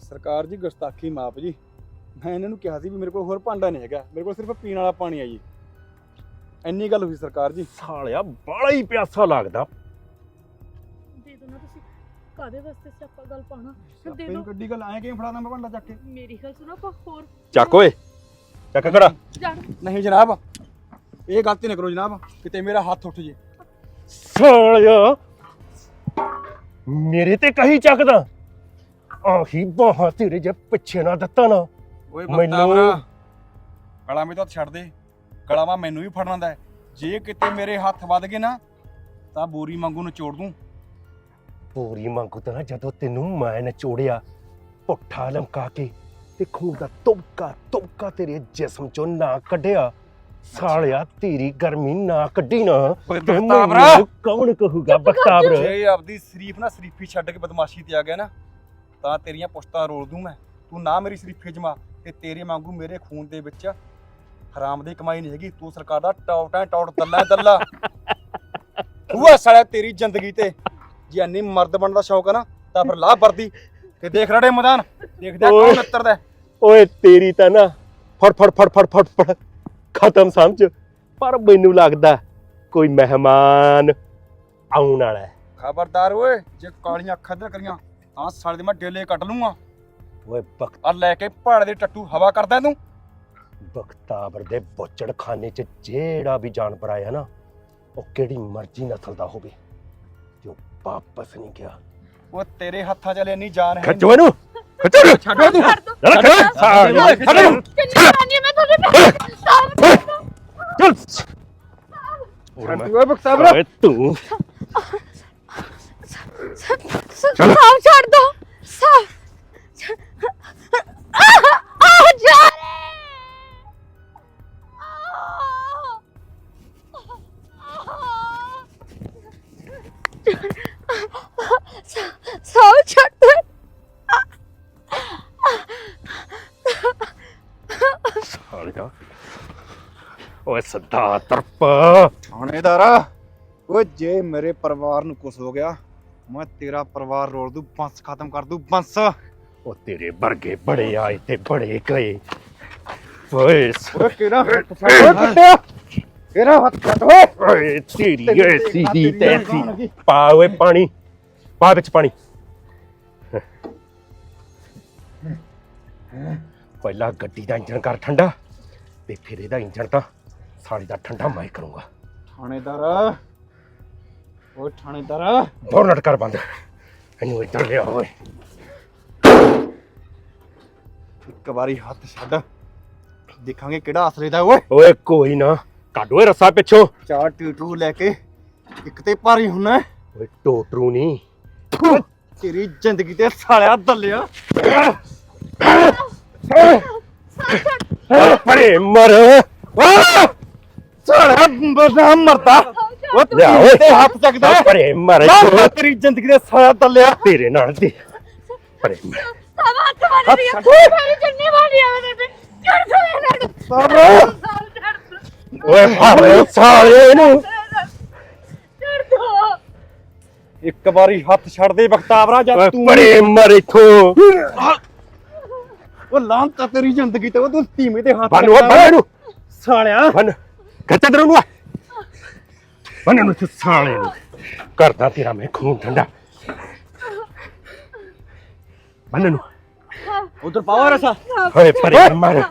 ਸਰਕਾਰ ਜੀ ਗੁਸਤਾਖੀ ਮਾਫ ਜੀ। ਮੈਂ ਇਹਨਾਂ ਨੂੰ ਕਿਹਾ ਸੀ ਵੀ ਮੇਰੇ ਕੋਲ ਹੋਰ ਭਾਂਡਾ ਨਹੀਂ ਹੈਗਾ। ਮੇਰੇ ਕੋਲ ਸਿਰਫ ਪੀਣ ਵਾਲਾ ਪਾਣੀ ਹੈ ਜੀ। ਇੰਨੀ ਗੱਲ ਹੋਈ ਸਰਕਾਰ ਜੀ। ਸਾਲਿਆ ਬਾਲਾ ਹੀ ਪਿਆਸਾ ਲੱਗਦਾ। ਕਾਦੇ ਵਾਸਤੇ ਸਿਆਪਾ ਗੱਲ ਪਾਣਾ ਦੇ ਦਿਓ ਗੱਡੀ ਗੱਲ ਆਏ ਕਿਵੇਂ ਫੜਾਦਾ ਮੈਂ ਭਾਂਡਾ ਚੱਕ ਕੇ? ਮੇਰੀ ਗੱਲ ਸੁਣੋ ਆਪਾਂ ਹੋਰ ਚੱਕ ਓਏ। ਚੱਕ ਜਾਣ। ਨਹੀਂ ਜਨਾਬ ਇਹ ਗਲਤੀ ਨਾ ਕਰੋ ਜਨਾਬ ਕਿਤੇ ਮੇਰਾ ਹੱਥ ਉੱਠ ਜੇ। ਸਾਲਿਆ ਮੇਰੇ ਤੇ ਕਹੀ ਚੱਕਦਾ? ਆਹੀ ਬਾਹਾਂ ਤੇਰੇ ਜੇ ਪਿੱਛੇ ਨਾ ਦਿੱਤਾ ਨਾ। ਓਏ ਮੈਨੂੰ- ਗਲਾ ਮੇ ਤਾਂ ਛੱਡ ਦੇ। ਮਾ ਮੈਨੂੰ ਵੀ ਫੜਨਾ ਦਾ। ਜੇ ਕਿਤੇ ਮੇਰੇ ਹੱਥ ਵੱਧ ਗਏ ਨਾ ਤਾਂ ਬੋਰੀ ਵਾਂਗੂ ਨਿਚੋੜ ਦੂੰ। ਪੂਰੀ ਮੰਗੂ ਤਾਂ ਜਦੋਂ ਤੈਨੂੰ ਮੈਂ ਨਚੋੜਿਆ ਪੁੱਠਾ ਲਮਕਾ ਕੇ ਤੇ ਖੂਨ ਦਾ ਤੁਬਕਾ ਤੁਬਕਾ ਤੇਰੇ ਜਿਸਮ ਚੋਂ ਨਾ ਕੱਢਿਆ। ਸਾਲਿਆ ਤੇਰੀ ਗਰਮੀ ਨਾ ਕੱਢੀ ਨਾ। ਤੇ ਬਖਤਾਵਰਾ। ਮੈਨੂੰ ਕੌਣ ਕਹੂਗਾ ਬਖਤਾਬਰ ਜੇ ਆਪਦੀ ਸ਼ਰੀਫ ਨਾ ਸ਼ਰੀਫੀ ਛੱਡ ਕੇ ਬਦਮਾਸ਼ੀ ਤੇ ਆ ਗਿਆ ਨਾ ਤਾਂ ਤੇਰੀਆਂ ਪੁਸ਼ਤਾਂ ਰੋਲ ਦੂੰ ਮੈਂ। ਤੂੰ ਨਾ ਮੇਰੀ ਸ਼ਰੀਫੀ ਜਮਾ ਤੇ ਤੇਰੇ ਵਾਂਗੂ ਮੇਰੇ ਖੂਨ ਦੇ ਵਿੱਚ ਹਰਾਮ ਦੀ ਕਮਾਈ ਨਹੀਂ ਹੈਗੀ। ਤੂੰ ਸਰਕਾਰ ਦਾ ਟੌਟ ਟੌਟ ਦੱਲਾ ਹੈ ਦੱਲਾ। ਤੂੰ ਆ ਸਾਲਿਆ ਤੇਰੀ ਜ਼ਿੰਦਗੀ ਤੇ ਜੇ ਇੰਨੀ ਮਰਦ ਬਣਨ ਦਾ ਸ਼ੌਕ ਹੈ ਨਾ ਤਾਂ ਫਿਰ ਲਾ ਵਰਦੀ। ਤੇ ਦੇਖ ਰੜੇ ਮੈਦਾਨ ਦੇਖਦਾ। ਕੌਣ ਨੱਤਰਦਾ। ਓਏ ਤੇਰੀ ਤਾਂ ਨਾ ਫੜ ਫੜ ਫੜ ਫੜ ਫੜ ਫੜ ਖਤਮ ਸਮਝ। ਪਰ ਮੈਨੂੰ ਲੱਗਦਾ ਕੋਈ ਮਹਿਮਾਨ ਆਉਣ ਵਾਲਾ ਹੈ। ਖਬਰਦਾਰ ਓਏ ਜੇ ਕਾਲੀਆਂ ਅੱਖਾਂ ਤੇ ਕਰੀਆਂ ਤਾਂ ਸਾਲੇ ਦੇ ਮੈਂ ਡੇਲੇ ਕੱਟ ਲੂੰਗਾ। ਓਏ ਬਖ ਆ ਲੈ ਕੇ ਪਹਾੜ ਦੇ ਟੱਟੂ ਹਵਾ ਕਰਦਾ ਤੂੰ। ਬਖਤਾਬਰ ਦੇ ਬੋਚੜ ਖਾਨੇ 'ਚ ਜਿਹੜਾ ਵੀ ਜਾਨਵਰ ਆਇਆ ਨਾ ਉਹ ਕਿਹੜੀ ਮਰਜ਼ੀ ਨਸਲ ਦਾ ਹੋਵੇ। ਵਾਪਸ ਨਹੀਂ ਗਿਆ। ਉਹ ਤੇਰੇ ਹੱਥਾਂ 'ਚ ਹਲੇ ਇੰਨੀ ਜਾਨ ਹੈ ਖਿੱਚੋ ਇਹਨੂੰ। ਖਿੱਚੋ ਇਹਨੂੰ। ਛੱਡੋ ਤੂੰ ਚੱਲ ਖਿੱਚ ਸਾਲਿਆ, ਖਿੱਚੋ। ਖਿੱਚ ਇਹਨੂੰ। ਕਿੰਨੀ ਜਾਨੀ ਮੈਂ ਤੁਹਾਡੇ ਚੱਲ ਓਏ ਮੈਂ- ਓਏ ਬਖਤਾਵਰਾ ਓਏ ਤੂੰ। ਸਾਹ ਛੱਡ ਦੋ। ਸੱਦਾ ਤਰਪ। ਥਾਣੇਦਾਰਾ ਓਏ ਜੇ ਮੇਰੇ ਪਰਿਵਾਰ ਨੂੰ ਕੁਝ ਹੋ ਗਿਆ ਮੈਂ ਤੇਰਾ ਪਰਿਵਾਰ ਰੋਲ ਦੂੰ ਬੰਸ ਖਤਮ ਕਰ ਦੂੰ ਬੰਸ। ਉਹ ਤੇਰੇ ਵਰਗੇ ਬੜੇ ਆਏ ਤੇ ਬੜੇ ਗਏ। ਓਏ ਸ- ਓਏ ਕਿਹੜਾ ਹੱਥ ਓਏ ਕੁੱਟਿਆ ਕਿਹੜਾ ਹੱਥ ਓਏ! ਓਏ ਤੇਰੀ ਐਸੀ ਦੀ ਤੈਸੀ ਪਾ ਓਏ ਪਾਣੀ ਪਾ ਵਿੱਚ ਪਾਣੀ। ਪਹਿਲਾਂ ਗੱਡੀ ਦਾ ਇੰਜਣ ਕਰ ਠੰਡਾ ਤੇ ਫਿਰ ਇਹਦਾ ਇੰਜਣ ਤਾਂ ਸਾਲੀ ਦਾ ਠੰਡਾ ਮੈਂ ਕਰੂੰਗਾ ਥਾਣੇਦਾਰਾ ਓਏ ਥਾਣੇਦਾਰਾ ਬੋਰਨਟ ਕਰ ਬੰਦ ਇਹਨੂੰ ਇੱਧਰ ਲਿਆ ਓਏ ਇੱਕ ਵਾਰੀ ਹੱਥ ਛੱਡ ਦੇਖਾਂਗੇ ਕਿਹੜਾ ਅਸਲੇ ਦਾ ਓਏ ਓਏ ਕੋਈ ਨਾ ਕੱਢ ਓਏ ਰੱਸਾ ਪਿੱਛੋਂ ਚਾਰ ਟੂਟੂ ਲੈ ਕੇ ਇੱਕ ਤੇ ਭਾਰੀ ਹੁੰਨਾ ਓਏ ਟੋਟਰੂ ਨਹੀਂ ਤੇਰੀ ਜ਼ਿੰਦਗੀ ਤੇ ਸਾਲਿਆ ਦੱਲਿਆ ਪਰੇ ਮਰ ਆਹ! ਮਰਦਾ। ਓ ਲਿਆ ਓਏ। ਤੇ ਹੱਥ ਚੱਕਦਾ ਹੈ। ਪਰੇ ਮਰ ਨਾ ਨਾ ਤੇਰੀ ਜ਼ਿੰਦਗੀ ਦੇ ਸਾਲਿਆ ਦੱਲਿਆ ਤੇਰੇ ਨਾਲ ਦੀ। ਪਰੇ ਮਰ ਹੱਥ ਆ। ਮੇਰੇ ਓਏ ਸਾਲੇ ਨੂੰ ਦੋ ਇੱਕ ਵਾਰੀ ਹੱਥ ਛੱਡ ਦੇ ਬਖਤਾਵਰਾ ਜਦ ਓਏ ਤੂੰ ਪਰੇ ਮਰ ਇਥੋਂ। ਉਹ ਲਾਂਤਾ ਤੇਰੀ ਜ਼ਿੰਦਗੀ ਤੇ ਉਹ ਤੂੰ ਧੀਮੇ ਤੇ ਹੱਥ ਬੰਨ ਇਹਨੂੰ। ਸਾਲਿਆ। ਬਨ ਗੱਤਾ ਦਰ ਨੂੰ ਬਨ ਨੂੰ ਤੇ ਸਾਲੇ ਨੂੰ। ਕਰਦਾ ਤੇਰਾ ਮੈਂ ਖੂਨ ਠੰਡਾ। ਬਨ ਨੂੰ। ਉਧਰ ਪਾਓ ਰਸਾ। ਹੋਏ ਪਰੇ ਮਰ।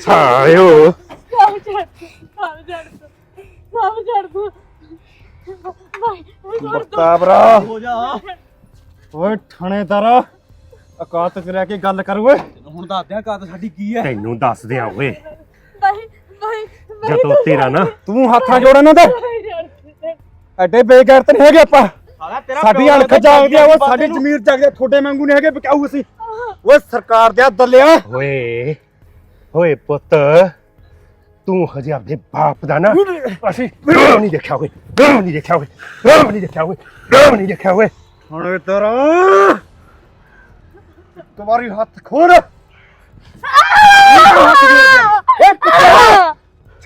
ਸਾਲਿਓ ਸਭ ਛੱਡ ਸਭ ਛੱਡ ਸਭ ਛੱਡ ਤੂੰ ਭਾਈ ਬਖਤਾਬਰਾ ਹੋ ਜਾ ਓਏ ਥਾਣੇਦਾਰਾ ਔਕਾਤ ਰਹਿ ਕੇ ਗੱਲ ਕਰ ਓਏ। ਹੁਣ ਦੱਸ ਦਿਆਂ ਕਾਤ ਸਾਡੀ ਕੀ ਹੈ। ਤੈਨੂੰ ਦੱਸ ਦਿਆਂ ਓਏ। ਭਾਈ ਭਾਈ ਜਦੋਂ ਤੇਰਾ ਨਾ। ਤੂੰ ਹੱਥਾਂ ਜੋੜ ਇਹਨਾਂ ਦੇ। ਐਡੇ ਬੇਗੈਰਤ ਨਹੀਂ ਹੈਗੇ ਆਪਾਂ। ਸਾਲਾ ਤੇਰਾ ਸਾਡੀ ਅਣਖ ਜਾਗਦੀ ਆ ਓਏ ਸਾਡੀ ਜ਼ਮੀਰ ਜਾਗਦੀ ਆ ਤੁਹਾਡੇ ਵਾਂਗੂ ਨਹੀਂ ਹੈਗੇ ਬਕਾਊ ਅਸੀਂ। ਓਏ ਸਰਕਾਰ ਦੇ ਦਲਿਆ ਓਏ ਓਏ ਪੁੱਤ ਤੂੰ ਹਜੇ ਆਪਣੇ ਬਾਪ ਦਾ ਨਾ ਅਸੀਂ ਨਹੀਂ ਦੇਖਿਆ ਓਏ ਗਾਮ ਨਹੀਂ ਦੇਖਿਆ ਓਏ ਗਾਮ ਨਹੀਂ ਦੇਖਿਆ ਓਏ ਗਾਮ ਨਹੀਂ ਦੇਖਿਆ ਓਏ। ਹੁਣ ਤੇਰਾ ਤੁਹਾਰੀ ਹੱਥ ਖੋਲ।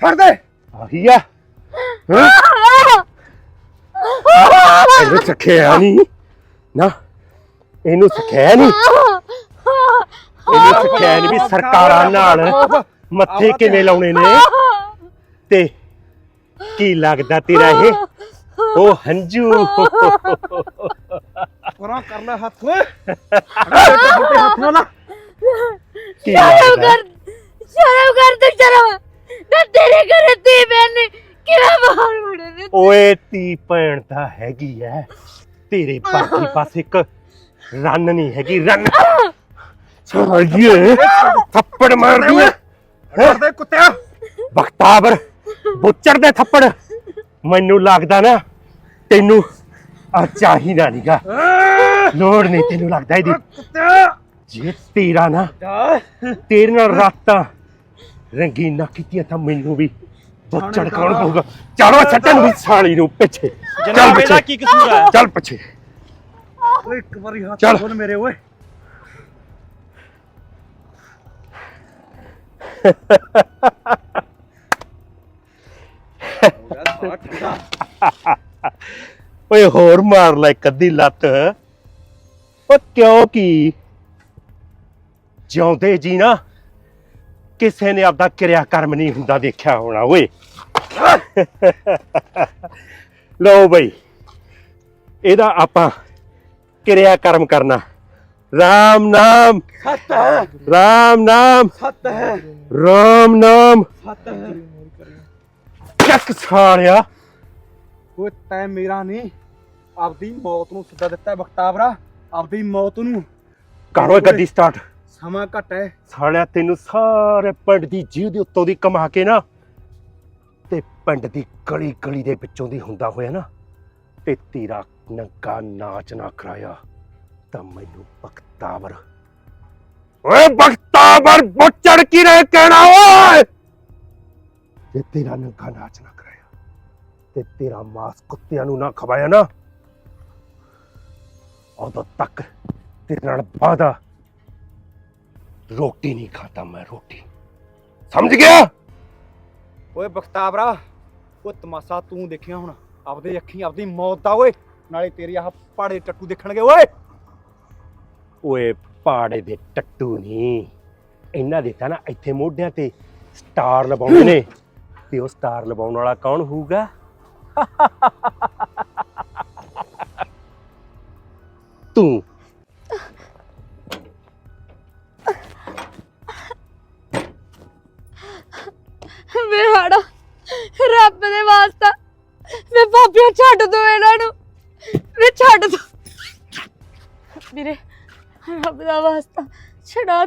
ਛੱਡ ਦੇ। ਆਹੀ ਆ? ਹੈਂ? ਇਹਨੂੰ ਸਿੱਖਿਆ ਨਹੀਂ। ਨਾ ਇਹਨੂੰ ਸਿੱਖਿਆ ਨਹੀਂ। ਇਹਨੂੰ ਸਿੱਖਿਆ ਨਹੀਂ ਵੀ ਸਰਕਾਰਾਂ ਨਾਲ ਮੱਥੇ ਕਿਵੇਂ ਲਾਉਣੇ ਨੇ। ਤੇ ਕੀ ਲੱਗਦਾ ਤੇਰਾ ਇਹ? ਉਹ ਹੰਝੂ। ਪਰਾਂ ਕਰ ਲੈ ਹੱਥ। ਓਏ ਛੋਟੇ ਹੱਥ ਨਾਲ ਕੀ ਸ਼ਰਮ ਲੱਗਦਾ ਕਰ ਸ਼ਰਮ ਕਰ ਤੂੰ ਸ਼ਰਮ। ਨਾ ਤੇਰੇ ਘਰੇ ਤੀ ਬੈਨ ਕਿਵੇਂ ਬਾਹਰ ਮੁੜੇ ਨੇ ਓਏ ਤੀ ਭੈਣ ਤਾਂ ਹੈਗੀ ਐ। ਤੇਰੇ ਬਾਕੀ ਪਾਸ ਇੱਕ ਰੰਨ ਨਹੀਂ ਹੈਗੀ ਰੰਨ। ਥੱਪੜ ਮਾਰਦੀ ਐ। ਕਰਦੇ ਕੁੱਤਿਆ। ਬਖਤਾਵਰ ਬੁੱਚੜ ਦੇ ਥੱਪੜ। ਮੈਨੂੰ ਲੱਗਦਾ ਨਾ ਤੈਨੂੰ ਆ ਚਾਹੀਦਾ ਨੀਗਾ। ਲੋੜ ਨਹੀਂ ਤੈਨੂੰ ਲੱਗਦਾ ਇਹਦੀ। ਕੁੱਤਿਆ। ਜੇ ਤੇਰਾ ਨਾ ਤੇਰੇ ਨਾਲ ਰਾਤਾਂ ਰੰਗੀਨਾ ਕੀਤੀਆਂ ਤਾਂ ਮੈਨੂੰ ਵੀ ਬੁੱਚੜ ਕੌਣ ਪਊਗਾ। ਚਲੋ ਛੱਟਣ ਵੀ ਸਾਲੀ ਨੂੰ ਪਿੱਛੇ। ਚੱਲ ਜਨਾਬ ਇਹਦਾ ਪਿੱਛੇ। ਕੀ ਕਸੂਰ ਹੈ? ਚੱਲ ਪਿੱਛੇ। ਓਏ ਇੱਕ ਵਾਰੀ ਹੱਥ ਚੱਲ। ਖੋਲ ਮੇਰੇ ਓਏ। ਓਏ ਹੋਰ ਮਾਰ ਲੈ ਇੱਕ ਅੱਧੀ ਲੱਤ। ਓ ਕਿਉਂ ਕੀ? ਜਿਉਂਦੇ ਜੀ ਨਾ। ਕਿਸੇ ਨੇ ਆਪਦਾ ਕਿਰਿਆ ਕਰਮ ਨਹੀਂ ਹੁੰਦਾ ਦੇਖਿਆ ਹੋਣਾ ਓਏ। ਲਓ ਬਈ ਇਹਦਾ ਆਪਾਂ ਕਿਰਿਆ ਕਰਮ ਕਰਨਾ। ਰਾਮ ਨਾਮ। ਸੱਤ ਹੈ। ਰਾਮ ਨਾਮ। ਸੱਤ ਹੈ। ਰਾਮ ਨਾਮ। ਸੱਤ ਹੈ। ਚੱਕ ਸਾਲਿਆ। ਓਏ ਤੈਂ ਮੇਰਾ ਨਹੀਂ ਆਪਦੀ ਮੌਤ ਨੂੰ ਸਿੱਧਾ ਦਿੱਤਾ ਬਖਤਾਵਰਾ ਆਪਦੀ ਮੌਤ ਨੂੰ। ਕਰੋ ਗੱਡੀ ਸਟਾਰਟ ਸਮਾਂ ਘੱਟ ਹੈ। ਸਾਲਿਆ, ਤੈਨੂੰ ਸਾਰੇ ਪਿੰਡ ਦੀ ਜੀਵ ਦੇ ਉੱਤੋਂ ਦੀ ਕਮਾ ਕੇ ਨਾ, ਤੇ ਪਿੰਡ ਦੀ ਗਲੀ ਗਲੀ ਦੇ ਵਿੱਚੋਂ ਦੀ ਹੁੰਦਾ ਹੋਇਆ ਨਾ, ਤੇ ਤੇਰਾ ਨੰਗਾ ਨਾਚ ਨਾ ਕਰਾਇਆ, ਤਾਂ ਮੈਨੂੰ ਬਖਤਾਵਰ। ਓਏ ਬਖਤਾਵਰ, ਬੁੱਚੜ ਕੀ ਰਹਿ ਕਹਿਣਾ, ਓਏ! ਜੇ ਤੇਰਾ ਨੰਗਾ ਨਾਚ ਨਾ ਕਰਾਇਆ, ਤੇ ਤੇਰਾ ਮਾਸ ਕੁੱਤਿਆਂ ਨੂੰ ਨਾ ਖਵਾਇਆ ਨਾ, ਉਦੋਂ ਤੱਕ ਤੇਰੇ ਨਾਲ ਵਾਦਾ ਰੋਟੀ ਨਹੀਂ ਖਾਤਾ ਮੈਂ ਰੋਟੀ ਸਮਝ ਗਿਆ ਓਏ ਬਖਤਾਵਰਾ ਉਹ ਤਮਾਸਾ ਤੂੰ ਦੇਖਿਆ ਹੁਣ ਆਪਦੇ ਅੱਖੀਂ ਆਪਦੀ ਮੌਤ ਦਾ ਓਏ ਨਾਲੇ ਤੇਰੀ ਆਹ ਪਾੜੇ ਟੱਟੂ ਦੇਖਣਗੇ ਓਏ ਓਏ ਪਾੜੇ ਦੇ ਟੱਟੂ ਨਹੀਂ ਇਹਨਾਂ ਦੇ ਤਾਂ ਨਾ ਇੱਥੇ ਮੋਢਿਆਂ ਤੇ ਸਟਾਰ ਲਵਾਉਂਦੇ ਨੇ ਤੇ ਉਹ ਸਟਾਰ ਲਵਾਉਣ ਵਾਲਾ ਕੌਣ ਹੋਊਗਾ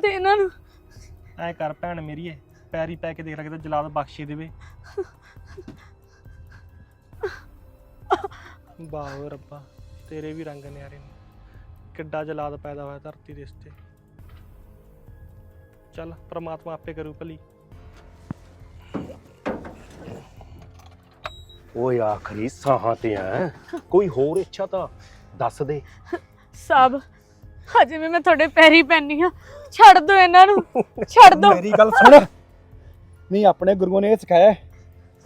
ਦੇ ਇਹਨਾਂ ਨੂੰ। ਐ ਕਰ ਭੈਣ ਮੇਰੀਏ ਪੈਰੀ ਪੈ ਕੇ ਦੇਖ ਲੱਗਦਾ ਜਲਾਦ ਬਖਸ਼ੇ ਦੇਵੇ। ਵਾਹ ਰੱਬਾ ਤੇਰੇ ਵੀ ਰੰਗ ਨਿਆਰੇ ਨੇ। ਕਿੱਡਾ ਜਲਾਦ ਪੈਦਾ ਹੋਇਆ ਧਰਤੀ ਦੇ ਉੱਤੇ। ਚੱਲ ਪ੍ਰਮਾਤਮਾ ਆਪੇ ਕਰੂ ਭਲੀ। ਓਏ ਆਖਰੀ ਸਾਹਾਂ ਤੇ ਆ ਕੋਈ ਹੋਰ ਇੱਛਾ ਤਾਂ ਦੱਸ ਦੇ। ਸਭ ਹਜੇ ਵੀ ਮੈਂ ਤੁਹਾਡੇ ਪੈਰੀ ਪੈਣੀ ਆ ਛੱਡ ਦੋ ਇਹਨਾਂ ਨੂੰ ਛੱਡ ਦੋ। ਮੇਰੀ ਗੱਲ ਸੁਣ। ਨਹੀਂ ਆਪਣੇ ਗੁਰੂਆਂ ਨੇ ਇਹ ਸਿਖਾਇਆ ਹੈ,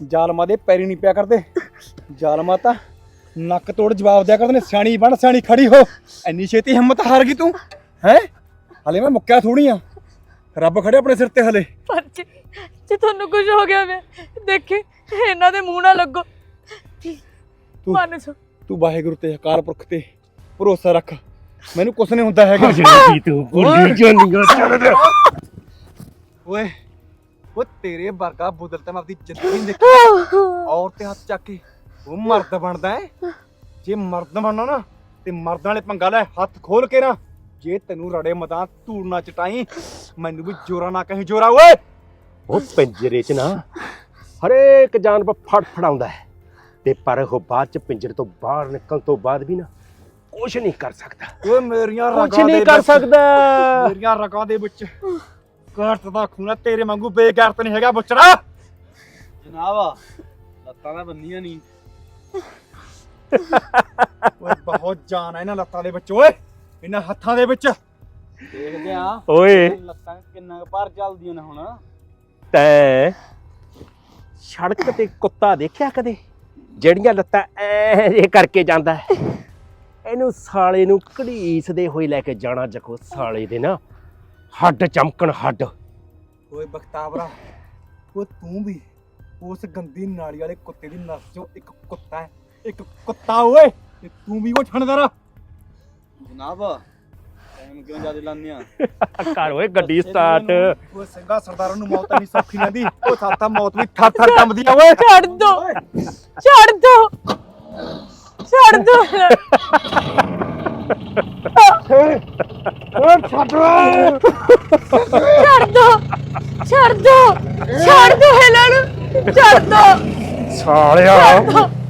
ਜ਼ਾਲਮਾਂ ਦੇ ਪੈਰੀ ਨਹੀਂ ਪਿਆ ਕਰਦੇ। ਜ਼ਾਲਮਾਂ ਤਾਂ ਨੱਕ ਤੋੜ ਜਵਾਬ ਦਿਆ ਕਰਦੇ ਨੇ ਸਿਆਣੀ ਬਣ ਸਿਆਣੀ ਖੜੀ ਹੋ। ਐਨੀ ਛੇਤੀ ਹਿੰਮਤ ਹਾਰ ਗਈ ਤੂੰ ਹੈ? ਹਲੇ ਮੈਂ ਮੁੱਕਿਆ ਥੋੜੀ ਆ ਰੱਬ ਖੜੇ ਆਪਣੇ ਸਿਰ ਤੇ ਹਲੇ। ਪਰ ਜੇ ਜੇ ਤੁਹਾਨੂੰ ਕੁਝ ਹੋ ਗਿਆ ਵੇ ਦੇਖੇ ਇਹਨਾਂ ਦੇ ਮੂੰਹ ਨਾ ਲੱਗੋ। ਮੰਨ ਜਾ ਤੂੰ ਵਾਹਿਗੁਰੂ ਤੇ ਅਕਾਲ ਪੁਰਖ ਤੇ ਭਰੋਸਾ ਰੱਖ। ਮੈਨੂੰ ਕੁਛ ਨਹੀਂ ਹੁੰਦਾ ਹੈਗਾ। ਜਿਹੜੀ ਤੂੰ ਗੁੱਡੀ ਜਾਂਦੀਆਂ ਚੱਲ ਓਏ ਉਹ ਤੇਰੇ ਵਰਗਾ ਬੁੱਦਲ ਤਾਂ ਮੈਂ ਆਪਣੀ ਜ਼ਿੰਦਗੀ ਨਹੀਂ ਦੇਖੀ। ਔਰ ਤੇ ਹੱਥ ਚੱਕ ਕੇ ਉਹ ਮਰਦ ਬਣਦਾ ਹੈ। ਜੇ ਮਰਦ ਬਣਨਾ ਨਾ ਤੇ ਮਰਦਾਂ ਵਾਲੇ ਪੰਗਾ ਲੈ ਹੱਥ ਖੋਲ ਕੇ ਨਾ। ਜੇ ਤੈਨੂੰ ਰੜੇ ਮਦਾਂ ਧੂੜ ਨਾ ਚਟਾਈ ਮੈਨੂੰ ਵੀ ਜੋਰਾ ਨਾ ਕਹੀਂ ਜੋਰਾ ਓਏ। ਉਹ ਪਿੰਜਰੇ 'ਚ ਨਾ ਹਰੇਕ ਜਾਨਵਰ ਫੜ ਫੜਾਉਂਦਾ ਹੈ। ਤੇ ਪਰ ਉਹ ਬਾਅਦ 'ਚ ਪਿੰਜਰੇ ਤੋਂ ਬਾਹਰ ਨਿਕਲਣ ਤੋਂ ਬਾਅਦ ਵੀ ਨਾ ਕੁਝ ਨਹੀਂ ਕਰ ਸਕਦਾ। ਓਏ ਮੇਰੀਆਂ ਕੁਝ ਰਗਾਂ ਨਹੀਂ ਦੇ ਕਰ ਵਿੱਚ- ਸਕਦਾ। ਮੇਰੀਆਂ ਰਗਾਂ ਦੇ ਵਿੱਚ। ਕਾਟ ਦਾ ਖੂਨਾ ਤੇਰੇ ਵਾਂਗੂ ਬੇਗੈਰਤ ਨਹੀਂ ਹੈਗਾ ਬੁੱਚੜਾ। ਜਨਾਬ ਲੱਤਾਂ ਤਾਂ ਬੰਨੀਆਂ ਨਹੀਂ। ਓਏ ਬਹੁਤ ਜਾਨ ਹੈ ਇਹਨਾਂ ਲੱਤਾਂ ਦੇ ਵਿੱਚ ਓਏ। ਇਹਨਾਂ ਹੱਥਾਂ ਦੇ ਵਿੱਚ। ਦੇਖਦੇ ਆ। ਓਏ। ਲੱਤਾਂ ਕਿੰਨਾ ਕੁ ਭਾਰ ਚੱਲਦੀਆਂ ਨੇ ਹੁਣ। ਤੈਂ ਸੜਕ ਤੇ ਕੁੱਤਾ ਦੇਖਿਆ ਕਦੇ? ਜਿਹੜੀਆਂ ਲੱਤਾਂ ਐ ਕਰਕੇ ਜਾਂਦਾ ਹੈ। ਇਹਨੂੰ ਸਾਲੇ ਨੂੰ ਘੜੀਸਦੇ ਹੋਏ ਲੈ ਕੇ ਜਾਣਾ ਜਕੋ ਸਾਲੇ ਦੇ ਨਾ। ਹੱਡ ਚਮਕਣ ਹੱਡ। ਓਏ ਬਖਤਾਵਰਾ ਉਹ ਤੂੰ ਵੀ ਉਸ ਗੰਦੀ ਨਾਲੀ ਵਾਲੇ ਕੁੱਤੇ ਦੀ ਨਸ ਚੋਂ ਇੱਕ ਕੁੱਤਾ ਹੈ ਇੱਕ ਕੁੱਤਾ ਓਏ ਤੇ ਤੂੰ ਵੀ ਉਹ ਠਣਦਾਰਾ ਜਨਾਬ ਟਾਈਮ ਕਿਉਂ ਜ਼ਿਆਦਾ ਲਾਉਂਦੇ ਆ? ਕਰ ਓਏ ਗੱਡੀ ਸਟਾਰਟ ਉਹ ਸਿੰਘਾ ਸਰਦਾਰਾਂ ਨੂੰ ਮੌਤ ਨਹੀਂ ਸੌਖੀ ਲੈਂਦੀ ਉਹ ਸਾਥਾ ਮੌਤ ਵੀ ਥਰ ਥਰ ਕੰਬਦੀ ਆ ਓਏ। ਛੱਡ ਦੋ ਛੱਡ ਦੋ। ਛੱਡ ਦੋ। ਛੱਡ। ਦੋ। ਛੱਡ ਦੋ। ਛੱਡ ਦੋ। ਇਹਨਾਂ ਨੂੰ। ਛੱਡ ਦੋ। ਸਾਲਿਆ। ਵੇ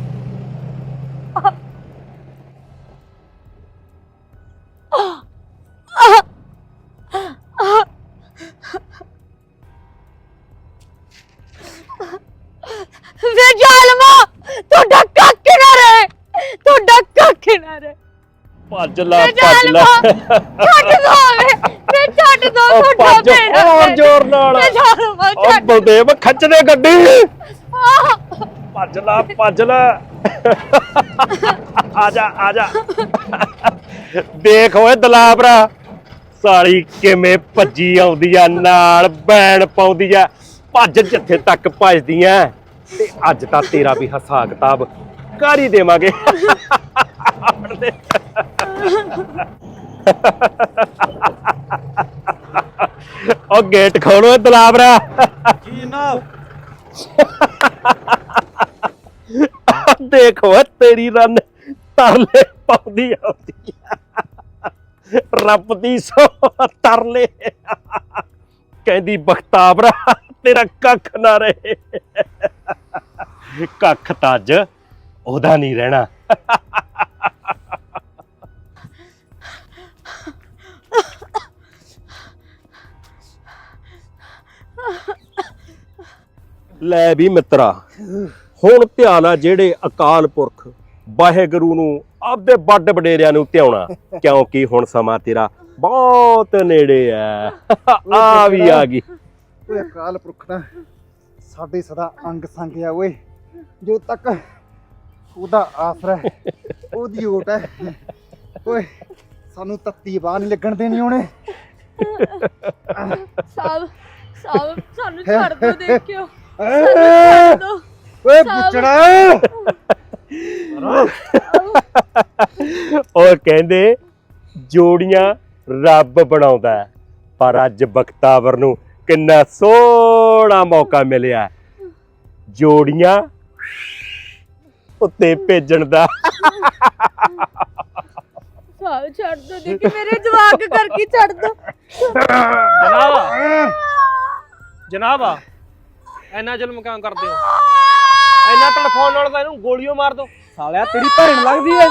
ਭੱਜ ਲੈ ਵੇ ਭੱਜ ਲੈ। ਛੱਡ ਦੋ ਵੇ। ਵੇ ਛੱਡ ਦੋ ਉਹ ਭੱਜ ਮੇਰਾ ਹੋਰ ਜ਼ੋਰ ਨਾਲ। ਉਹ ਛੱਡ ਬਲਦੇਵ ਖੱਚ ਦੇ ਗੱਡੀ। ਆਹ! ਭੱਜ ਲੈ ਭੱਜ ਲੈ। ਆ ਜਾ ਆ ਜਾ। ਦੇਖ ਓਏ ਦਲਾਬਰਾ ਸਾਲੀ ਕਿਵੇਂ ਭੱਜੀ ਆਉਂਦੀ ਆ ਨਾਲ ਬੈਣ ਪਾਉਂਦੀ ਆ। ਭੱਜ ਜਿੱਥੇ ਤੱਕ ਭੱਜਦੀ ਆ। ਤੇ ਅੱਜ ਤਾਂ ਤੇਰਾ ਵੀ ਹਿਸਾਬ ਕਿਤਾਬ ਕਰ ਹੀ ਦੇਵਾਂਗੇ। ਉਹ ਗੇਟ ਖੋਲੋ ਏ ਦਲਾਬਰਾ ਜੀ ਜਨਾਬ? ਦੇਖੋ ਤੇਰੀ ਰਨ ਤਰਲੇ ਪਾਉਂਦੀ ਆਉਂਦੀ। ਰੱਬ ਦੀ ਸੋ ਤਰਲੇ। ਕਹਿੰਦੀ ਬਖਤਾਵਰਾ ਤੇਰਾ ਕੱਖ ਨਾ ਰਹੇ। ਕੱਖ ਤਾਂ ਅੱਜ ਉਹਦਾ ਨਹੀਂ ਰਹਿਣਾ। ਲੈ ਵੀ ਮਿੱਤਰਾ। ਹੁਣ ਧਿਆਨ ਆ ਜਿਹੜੇ ਅਕਾਲ ਪੁਰਖ ਵਾਹਿਗੁਰੂ ਨੂੰ ਆਪਦੇ ਵੱਡ ਵਡੇਰਿਆਂ ਨੂੰ ਧਿਆਉਣਾ। ਕਿਉਂਕਿ ਹੁਣ ਸਮਾਂ ਤੇਰਾ ਬਹੁਤ ਨੇੜੇ ਆ ਆ ਵੀ ਆ ਗਈ। ਓਏ ਅਕਾਲ ਪੁਰਖ ਨਾ ਸਾਡੇ ਸਦਾ ਅੰਗ ਸੰਗ ਆ ਓਏ। ਜੋ ਤੱਕ ਉਹਦਾ ਆਸਰਾ ਉਹਦੀ ਓਟ ਹੈ। ਓਏ ਸਾਨੂੰ ਤੱਤੀ ਬਾਹ ਨਹੀਂ ਲੱਗਣ ਦੇਣੀ ਉਹਨੇ। ਸਾਹਿਬ ਸਾਹਿਬ ਸਾਨੂੰ ਛੱਡ ਦੋ ਦੇਖਿਓ। ਏ, ਓਏ। ਬੁੱਚੜਾ ਉਹ ਕਹਿੰਦੇ ਜੋੜੀਆਂ ਰੱਬ ਬਣਾਉਂਦਾ ਹੈ। ਪਰ ਅੱਜ ਬਖਤਾਵਰ ਨੂੰ ਕਿੰਨਾ ਸੋਹਣਾ ਮੌਕਾ ਮਿਲਿਆ। ਜੋੜੀਆਂ ਉੱਤੇ ਭੇਜਣ ਦਾ। ਛੱਡ ਦੋ ਦੇਖੀ ਮੇਰੇ ਜਵਾਕ ਕਰਕੇ ਛੱਡ ਦੋ। ਜਨਾਬ। ਜਨਾਬ ਇੰਨਾ ਜ਼ੁਲਮ ਕਿਉਂ ਕਰਦੇ ਹੋ? ਇੰਨਾ ਟੈਲੀਫੋਨ ਨਾਲ ਤਾਂ ਇਹਨੂੰ ਗੋਲੀਓ ਮਾਰ ਦੋ। ਸਾਲਿਆ ਤੇਰੀ ਭੈਣ ਲੱਗਦੀ ਐ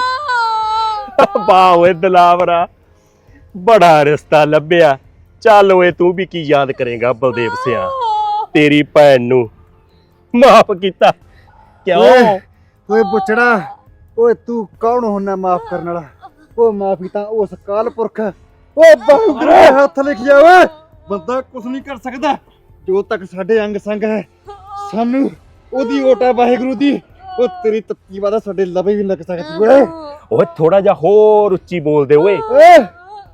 ਵਾਹ ਓਏ ਦਲਾਵਰਾ ਬੜਾ ਰਿਸ਼ਤਾ ਲੱਭਿਆ। ਚੱਲ ਓਏ ਤੂੰ ਵੀ ਕੀ ਯਾਦ ਕਰੇਗਾ ਬਲਦੇਵ ਸਿਆ। ਤੇਰੀ ਭੈਣ ਨੂੰ ਮਾਫ ਕੀਤਾ। ਕਿਉਂ? ਓਏ। ਬੁੱਚੜਾ ਓਏ ਤੂੰ ਕੌਣ ਹੁੰਨਾ ਮਾਫ ਕਰਨ ਵਾਲਾ? ਓ ਮਾਫੀ ਤਾਂ ਉਸ ਕਾਲ ਪੁਰਖ ਓ ਬਾਹੂਗਰੇ ਹੱਥ ਲਿਖਿਆ ਓਏ। ਬੰਦਾ ਕੁਝ ਨਹੀਂ ਕਰ ਸਕਦਾ। ਜੋ ਤੱਕ ਸਾਡੇ ਅੰਗ ਸੰਗ ਹੈ ਸਾਨੂੰ ਉਹਦੀ ਓਟਾ ਵਾਹਿਗੁਰੂ ਦੀ ਉਹ ਤੇਰੀ ਤੱਤੀ ਵਾਦਾ ਸਾਡੇ ਲਵੇ ਵੀ ਲੱਗ ਸਕਦੀ ਓਏ। ਓਏ ਥੋੜਾ ਜਿਹਾ ਹੋਰ ਉੱਚੀ ਬੋਲਦੇ ਓਏ। ਓਏ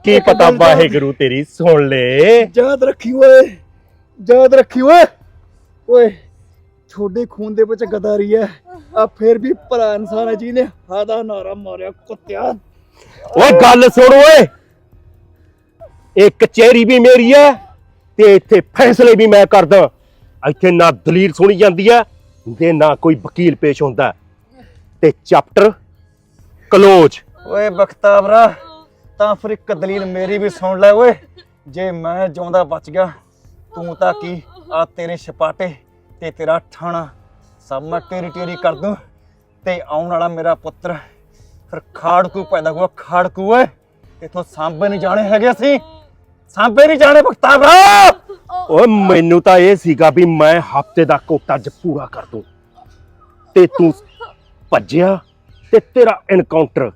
ਕੀ ਪਤਾ ਵਾਹਿਗੁਰੂ ਤੇਰੀ ਸੁਣ ਲੇ। ਯਾਦ ਰੱਖੀ ਓਏ ਯਾਦ ਰੱਖੀ ਓਏ। ਓਏ ਤੁਹਾਡੇ ਖੂਨ ਦੇ ਵਿੱਚ ਗਦਾਰੀ ਹੈ। ਆ ਫੇਰ ਵੀ ਭਰਾ ਇਨਸਾਨ ਹੈ ਜੀ ਨੇ ਹਾਦਾ ਨਾਰਾ ਮਾਰਿਆ ਕੁੱਤਿਆ। ਓਏ ਗੱਲ ਸੁਣ ਓਏ। ਇਹ ਕਚਹਿਰੀ ਵੀ ਮੇਰੀ ਹੈ ਤੇ ਇੱਥੇ ਫੈਸਲੇ ਵੀ ਮੈਂ ਕਰਦਾ। ਇੱਥੇ ਨਾ ਦਲੀਲ ਸੁਣੀ ਜਾਂਦੀ ਹੈ ਤੇ ਨਾ ਕੋਈ ਵਕੀਲ ਪੇਸ਼ ਹੁੰਦਾ। ਤੇ ਚੈਪਟਰ ਕਲੋਜ਼। ਓਏ ਬਖਤਾਵਰਾ, ਤਾਂ ਫਿਰ ਇੱਕ ਦਲੀਲ ਮੇਰੀ ਵੀ ਸੁਣ ਲੈ ਓਏ। ਜੇ ਮੈਂ ਜਿਉਂਦਾ ਬਚ ਗਿਆ, ਤੂੰ ਤਾਂ ਕੀ ਆ ਤੇਰੇ ਛਪਾਟੇ ਤੇ ਤੇਰਾ ਠਾਣਾ। ਸਭ ਮੈਂ ਟੇਰੀ ਟੇਰੀ ਕਰ ਦੂੰ ਤੇ ਆਉਣ ਵਾਲਾ ਮੇਰਾ ਪੁੱਤਰ। ਫਿਰ ਖਾੜਕੂ ਪੈਦਾ ਹੋਇਆ ਖਾੜਕੂ ਓਏ। ਇਥੋਂ ਸਾਂਭੇ ਨਹੀਂ ਜਾਣੇ ਹੈਗੇ ਅਸੀਂ। ਸਾਂਭੇ ਨਹੀਂ ਜਾਣੇ ਬਖਤਾਵਰਾ ਓਏ ਮੈਨੂੰ ਤਾਂ ਇਹ ਸੀਗਾ ਵੀ ਮੈਂ ਹਫ਼ਤੇ ਦਾ ਕੋਟਾ ਅੱਜ ਪੂਰਾ ਕਰ ਦੂੰ। ਤੇ ਤੂੰ ਭੱਜਿਆ ਤੇ ਤੇਰਾ ਐਨਕਾਊਂਟਰ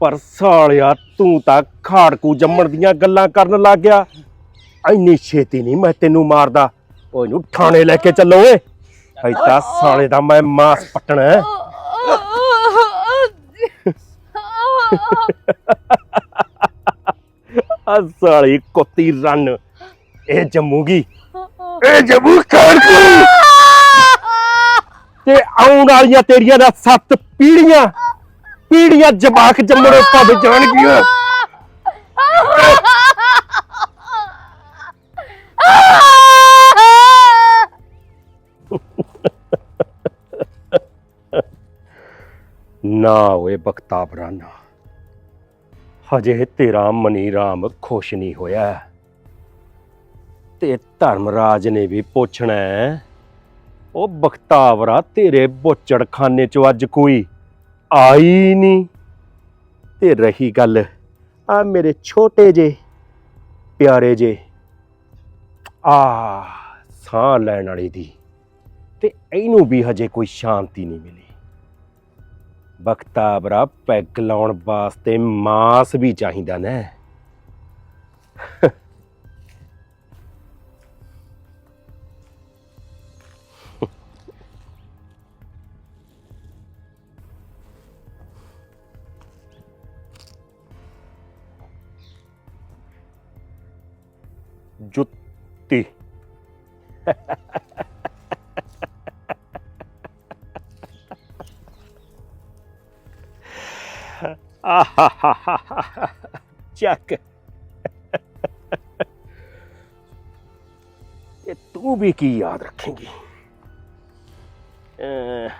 ਪਰ ਸਾਲਿਆ ਤੂੰ ਤਾਂ ਖਾੜਕੂ ਜੰਮਣ ਦੀਆਂ ਗੱਲਾਂ ਕਰਨ ਲੱਗ ਗਿਆ। ਐਨੀ ਛੇਤੀ ਨਹੀਂ ਮੈਂ ਤੈਨੂੰ ਮਾਰਦਾ। ਓਏ ਨੂੰ ਥਾਣੇ ਲੈ ਕੇ ਚੱਲੋ ਓਏ। ਐਤਾ ਸਾਲੇ ਦਾ ਮੈਂ ਮਾਸ ਪਟਣਾ ਹੈ। ਆ ਸਾਲੀ ਕੁੱਤੀ ਰਨ। ਇਹ ਜੰਮੂਗੀ। ਇਹ ਜੰਮੂ ਖਾੜਕੂ ਤੇ ਆਉਣ ਵਾਲੀਆਂ ਤੇਰੀਆਂ ਦਾ ਸੱਤ ਪੀੜੀਆਂ ਪੀੜੀਆਂ ਜਵਾਕ ਜੰਮਣੇ ਭੱਜ ਜਾਣਗੀਆਂ। ਨਾ ਓਏ ਬਖਤਾਬਰਾ ਨਾ ਹਜੇ ਤੇਰਾ ਮਨੀ ਰਾਮ ਖੁਸ਼ ਨਹੀਂ ਹੋਇਆ। ਤੇ ਧਰਮਰਾਜ ਨੇ ਵੀ ਪੁੱਛਣਾ ਉਹ ਬਖਤਾਵਰਾ ਤੇਰੇ ਬੋਚੜਖਾਨੇ ਚੋਂ ਅੱਜ ਕੋਈ ਆਈ ਨਹੀਂ। ਤੇ ਰਹੀ ਗੱਲ, ਆ ਮੇਰੇ ਛੋਟੇ ਜੇ, ਪਿਆਰੇ ਜੇ, ਆ ਸਾਹ ਲੈਣ ਵਾਲੀ ਦੀ, ਤੇ ਇਹਨੂੰ ਵੀ ਹਜੇ ਕੋਈ ਸ਼ਾਂਤੀ ਨਹੀਂ ਮਿਲੀ। ਬਖਤਾਵਰਾ ਪੈਗ ਲਾਉਣ ਵਾਸਤੇ ਮਾਸ ਵੀ ਚਾਹੀਦਾ ਨਾ। ਜੁੱਤੀ। ਆਹਾਹਾਹਾਹਾ। ਚੱਕ ਇਹ ਤੂੰ ਵੀ ਕੀ ਯਾਦ ਰੱਖੇਂਗੀ ਅਹ